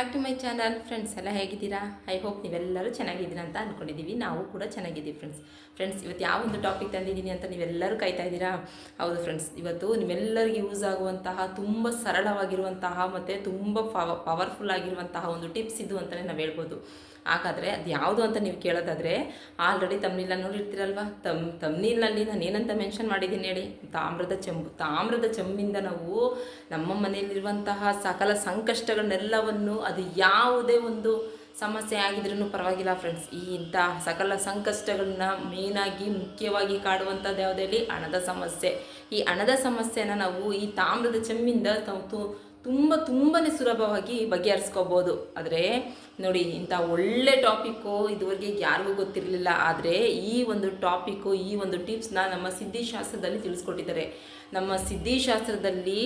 Back to my channel friends ಎಲ್ಲ ಹೇಗಿದ್ದೀರಾ? I hope ನೀವೆಲ್ಲರೂ ಚೆನ್ನಾಗಿದ್ದೀರಾ ಅಂತ ಅಂದ್ಕೊಂಡಿದ್ದೀವಿ ನಾವು ಕೂಡ ಚೆನ್ನಾಗಿದ್ದೀವಿ ಫ್ರೆಂಡ್ಸ್ ಫ್ರೆಂಡ್ಸ್ ಇವತ್ತು ಯಾವ ಒಂದು ಟಾಪಿಕ್ ತಂದಿದ್ದೀನಿ ಅಂತ ನೀವೆಲ್ಲರೂ ಕಾಯ್ತಾ ಇದ್ದೀರಾ? ಹೌದು ಫ್ರೆಂಡ್ಸ್ ಇವತ್ತು ನಿಮ್ಮೆಲ್ಲರಿಗೂ ಯೂಸ್ ಆಗುವಂತಹ, ತುಂಬ ಸರಳವಾಗಿರುವಂತಹ ಮತ್ತು ತುಂಬ ಪವ ಪವರ್ಫುಲ್ ಆಗಿರುವಂತಹ ಒಂದು ಟಿಪ್ಸ್ ಇದು ಅಂತಲೇ ನಾವು ಹೇಳ್ಬೋದು. ಹಾಗಾದರೆ ಅದು ಯಾವುದು ಅಂತ ನೀವು ಕೇಳೋದಾದರೆ ಆಲ್ರೆಡಿ ತಮ್ಮನಿಲ್ಲ ನೋಡಿರ್ತೀರಲ್ವ? ತಮ್ ತಮ್ಮನಿಲ್ನಲ್ಲಿ ನಾನು ಏನಂತ ಮೆನ್ಷನ್ ಮಾಡಿದ್ದೀನಿ ಹೇಳಿ. ತಾಮ್ರದ ಚೆಂಬು ತಾಮ್ರದ ಚೆಂಬಿಂದ ನಾವು ನಮ್ಮ ಮನೆಯಲ್ಲಿರುವಂತಹ ಸಕಲ ಸಂಕಷ್ಟಗಳನ್ನೆಲ್ಲವನ್ನು ಅದು ಯಾವುದೇ ಒಂದು ಸಮಸ್ಯೆ ಆಗಿದ್ರೂ ಪರವಾಗಿಲ್ಲ ಫ್ರೆಂಡ್ಸ್ ಈ ಇಂಥ ಸಕಲ ಸಂಕಷ್ಟಗಳನ್ನ ಮೇನಾಗಿ ಮುಖ್ಯವಾಗಿ ಕಾಡುವಂಥದ್ದು ಯಾವುದೇ ಹಣದ ಸಮಸ್ಯೆ. ಈ ಹಣದ ಸಮಸ್ಯೆನ ನಾವು ಈ ತಾಮ್ರದ ಚೆಮ್ಮಿಂದ ತು- ತುಂಬ ತುಂಬಾ ಸುಲಭವಾಗಿ ಬಗೆಹರಿಸ್ಕೋಬೋದು. ಆದರೆ ನೋಡಿ, ಇಂಥ ಒಳ್ಳೆ ಟಾಪಿಕ್ಕು ಇದುವರೆಗೆ ಯಾರಿಗೂ ಗೊತ್ತಿರಲಿಲ್ಲ. ಆದರೆ ಈ ಒಂದು ಟಾಪಿಕ್ಕು, ಈ ಒಂದು ಟಿಪ್ಸ್ನ ನಮ್ಮ ಸಿದ್ಧಿಶಾಸ್ತ್ರದಲ್ಲಿ ತಿಳಿಸ್ಕೊಟ್ಟಿದ್ದಾರೆ. ನಮ್ಮ ಸಿದ್ಧಿಶಾಸ್ತ್ರದಲ್ಲಿ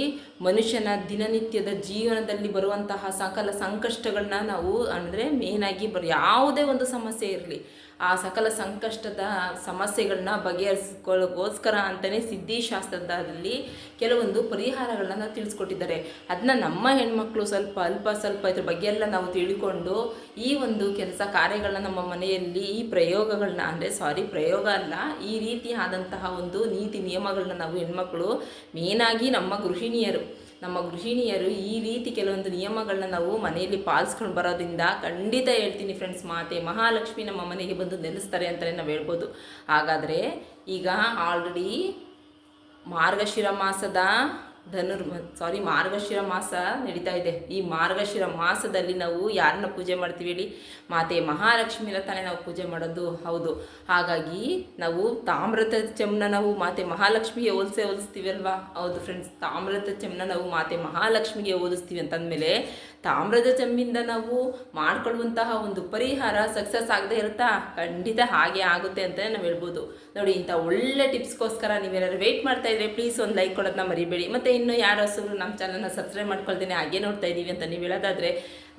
ಮನುಷ್ಯನ ದಿನನಿತ್ಯದ ಜೀವನದಲ್ಲಿ ಬರುವಂತಹ ಸಕಲ ಸಂಕಷ್ಟಗಳನ್ನ ನಾವು ಅಂದರೆ ಮೇನಾಗಿ ಬರೋ ಯಾವುದೇ ಒಂದು ಸಮಸ್ಯೆ ಇರಲಿ. ಆ ಸಕಲ ಸಂಕಷ್ಟದ ಸಮಸ್ಯೆಗಳನ್ನ ಬಗೆಹರಿಸ್ಕೊಳ್ಳೋಕ್ಕೋಸ್ಕರ ಅಂತಲೇ ಸಿದ್ಧಿಶಾಸ್ತ್ರದಲ್ಲಿ ಕೆಲವೊಂದು ಪರಿಹಾರಗಳನ್ನ ತಿಳಿಸ್ಕೊಟ್ಟಿದ್ದಾರೆ. ಅದನ್ನ ನಮ್ಮ ಹೆಣ್ಮಕ್ಳು ಸ್ವಲ್ಪ ಅಲ್ಪ ಸ್ವಲ್ಪ ಇದ್ರ ಬಗ್ಗೆ ಎಲ್ಲ ನಾವು ತಿಳ್ಕೊಂಡು ಈ ಒಂದು ಕೆಲಸ ಕಾರ್ಯಗಳನ್ನ ನಮ್ಮ ಮನೆಯಲ್ಲಿ ಈ ಪ್ರಯೋಗಗಳನ್ನ ಅಂದರೆ ಸಾರಿ ಪ್ರಯೋಗ ಅಲ್ಲ, ಈ ರೀತಿ ಆದಂತಹ ಒಂದು ನೀತಿ ನಿಯಮಗಳನ್ನ ನಾವು ಹೆಣ್ಮಕ್ಳು ಮೇನಾಗಿ ನಮ್ಮ ಗೃಹಿಣಿಯರು ನಮ್ಮ ಗೃಹಿಣಿಯರು ಈ ರೀತಿ ಕೆಲವೊಂದು ನಿಯಮಗಳನ್ನ ನಾವು ಮನೆಯಲ್ಲಿ ಪಾಲಿಸ್ಕೊಂಡು ಬರೋದ್ರಿಂದ ಖಂಡಿತ ಹೇಳ್ತೀನಿ ಫ್ರೆಂಡ್ಸ್ ಮಾತೆ, ಮಹಾಲಕ್ಷ್ಮಿ ನಮ್ಮ ಮನೆಗೆ ಬಂದು ನೆಲೆಸ್ತಾರೆ ಅಂತಲೇ ನಾವು ಹೇಳ್ಬೋದು. ಹಾಗಾದರೆ ಈಗ ಆಲ್ರೆಡಿ ಮಾರ್ಗಶಿರ ಮಾಸದ ಧನುರ್ ಸಾರಿ ಮಾರ್ಗಶಿರ ಮಾಸ ನಡೀತಾ ಇದೆ. ಈ ಮಾರ್ಗಶಿರ ಮಾಸದಲ್ಲಿ ನಾವು ಯಾರನ್ನ ಪೂಜೆ ಮಾಡ್ತೀವಿ ಹೇಳಿ? ಮಾತೆ ಮಹಾಲಕ್ಷ್ಮಿನ ತಾನೇ ನಾವು ಪೂಜೆ ಮಾಡೋದು. ಹೌದು. ಹಾಗಾಗಿ ನಾವು ತಾಮ್ರತ ಚಮ್ನ ನಾವು ಮಾತೆ ಮಹಾಲಕ್ಷ್ಮಿಗೆ ಹೋಲಿಸೆ ಹೋಲಿಸ್ತೀವಿ ಅಲ್ವಾ? ಹೌದು ಫ್ರೆಂಡ್ಸ್ ತಾಮ್ರತ ಚಮ್ನ ನಾವು ಮಾತೆ ಮಹಾಲಕ್ಷ್ಮಿಗೆ ಹೋಲಿಸ್ತೀವಿ ಅಂತಂದಮೇಲೆ ತಾಮ್ರದ ಚೆಂಬಿಂದ ನಾವು ಮಾಡ್ಕೊಳ್ಳುವಂತಹ ಒಂದು ಪರಿಹಾರ ಸಕ್ಸಸ್ ಆಗದೆ ಇರುತ್ತಾ? ಖಂಡಿತ ಹಾಗೆ ಆಗುತ್ತೆ ಅಂತಲೇ ನಾವು ಹೇಳ್ಬೋದು. ನೋಡಿ, ಇಂಥ ಒಳ್ಳೆ ಟಿಪ್ಸ್ಗೋಸ್ಕರ ನೀವೇನಾದ್ರು ವೆಯ್ಟ್ ಮಾಡ್ತಾ ಇದ್ರೆ ಪ್ಲೀಸ್ ಒಂದು ಲೈಕ್ ಕೊಡೋದನ್ನ ಮರಿಬೇಡಿ. ಮತ್ತು ಇನ್ನು ಯಾರು ಹಸುರು ನಮ್ಮ ಚಾನಲ್ನ ಸಬ್ಸ್ಕ್ರೈಬ್ ಮಾಡ್ಕೊಳ್ತೀನಿ, ಹಾಗೆ ನೋಡ್ತಾ ಇದ್ದೀವಿ ಅಂತ ನೀವು ಹೇಳೋದಾದರೆ,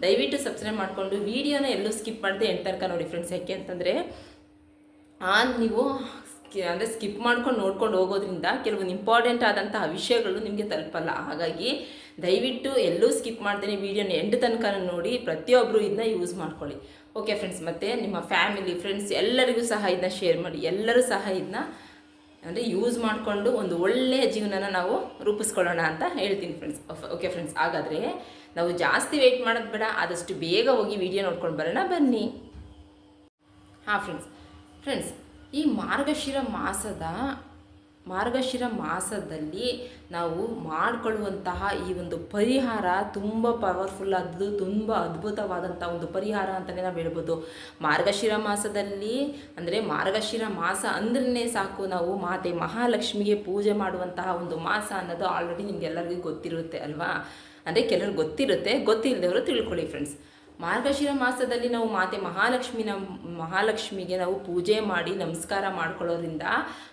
ದಯವಿಟ್ಟು ಸಬ್ಸ್ಕ್ರೈಬ್ ಮಾಡಿಕೊಂಡು ವೀಡಿಯೋನ ಎಲ್ಲೂ ಸ್ಕಿಪ್ ಮಾಡದೆ ಎಂಟು ತನಕ ನೋಡಿ ಫ್ರೆಂಡ್ಸ್ ಯಾಕೆ ಅಂತಂದರೆ, ಆ ನೀವು ಅಂದರೆ ಸ್ಕಿಪ್ ಮಾಡ್ಕೊಂಡು ನೋಡ್ಕೊಂಡು ಹೋಗೋದ್ರಿಂದ ಕೆಲವೊಂದು ಇಂಪಾರ್ಟೆಂಟ್ ಆದಂತಹ ವಿಷಯಗಳು ನಿಮಗೆ ತಲುಪಲ್ಲ. ಹಾಗಾಗಿ ದಯವಿಟ್ಟು ಎಲ್ಲೂ ಸ್ಕಿಪ್ ಮಾಡ್ತೀನಿ ವೀಡಿಯೋನ ಎಂಟು ತನಕ ನೋಡಿ ಪ್ರತಿಯೊಬ್ಬರು ಇದನ್ನ ಯೂಸ್ ಮಾಡ್ಕೊಳ್ಳಿ. ಓಕೆ ಫ್ರೆಂಡ್ಸ್ ಮತ್ತು ನಿಮ್ಮ ಫ್ಯಾಮಿಲಿ ಫ್ರೆಂಡ್ಸ್ ಎಲ್ಲರಿಗೂ ಸಹ ಇದನ್ನ ಶೇರ್ ಮಾಡಿ. ಎಲ್ಲರೂ ಸಹ ಇದನ್ನ ಅಂದರೆ ಯೂಸ್ ಮಾಡಿಕೊಂಡು ಒಂದು ಒಳ್ಳೆಯ ಜೀವನನ ನಾವು ರೂಪಿಸ್ಕೊಳ್ಳೋಣ ಅಂತ ಹೇಳ್ತೀನಿ ಫ್ರೆಂಡ್ಸ್ ಓಕೆ ಫ್ರೆಂಡ್ಸ್ ಹಾಗಾದರೆ ನಾವು ಜಾಸ್ತಿ ವೆಯ್ಟ್ ಮಾಡೋದು ಬೇಡ, ಆದಷ್ಟು ಬೇಗ ಹೋಗಿ ವಿಡಿಯೋ ನೋಡ್ಕೊಂಡು ಬರೋಣ. ಬನ್ನಿ. ಹಾಂ ಫ್ರೆಂಡ್ಸ್ ಫ್ರೆಂಡ್ಸ್ ಈ ಮಾರ್ಗಶಿರ ಮಾಸದ ಮಾರ್ಗಶಿರ ಮಾಸದಲ್ಲಿ ನಾವು ಮಾಡಿಕೊಳ್ಳುವಂತಹ ಈ ಒಂದು ಪರಿಹಾರ ತುಂಬ ಪವರ್ಫುಲ್ ಆದದ್ದು ತುಂಬ ಅದ್ಭುತವಾದಂಥ ಒಂದು ಪರಿಹಾರ ಅಂತಲೇ ನಾವು ಹೇಳ್ಬೋದು. ಮಾರ್ಗಶಿರ ಮಾಸದಲ್ಲಿ ಅಂದರೆ ಮಾರ್ಗಶಿರ ಮಾಸ ಅಂದ್ರೇ ಸಾಕು ನಾವು ಮಾತೆ ಮಹಾಲಕ್ಷ್ಮಿಗೆ ಪೂಜೆ ಮಾಡುವಂತಹ ಒಂದು ಮಾಸ ಅನ್ನೋದು ಆಲ್ರೆಡಿ ನಿಮಗೆಲ್ಲರಿಗೂ ಗೊತ್ತಿರುತ್ತೆ ಅಲ್ವಾ? ಅಂದರೆ ಕೆಲವ್ರಿಗೆ ಗೊತ್ತಿರುತ್ತೆ ಗೊತ್ತಿಲ್ಲದವರು ತಿಳ್ಕೊಳ್ಳಿ ಫ್ರೆಂಡ್ಸ್ ಮಾರ್ಗಶಿರ ಮಾಸದಲ್ಲಿ ನಾವು ಮಾತೆ ಮಹಾಲಕ್ಷ್ಮಿನ, ಮಹಾಲಕ್ಷ್ಮಿಗೆ ನಾವು ಪೂಜೆ ಮಾಡಿ ನಮಸ್ಕಾರ ಮಾಡ್ಕೊಳ್ಳೋದ್ರಿಂದ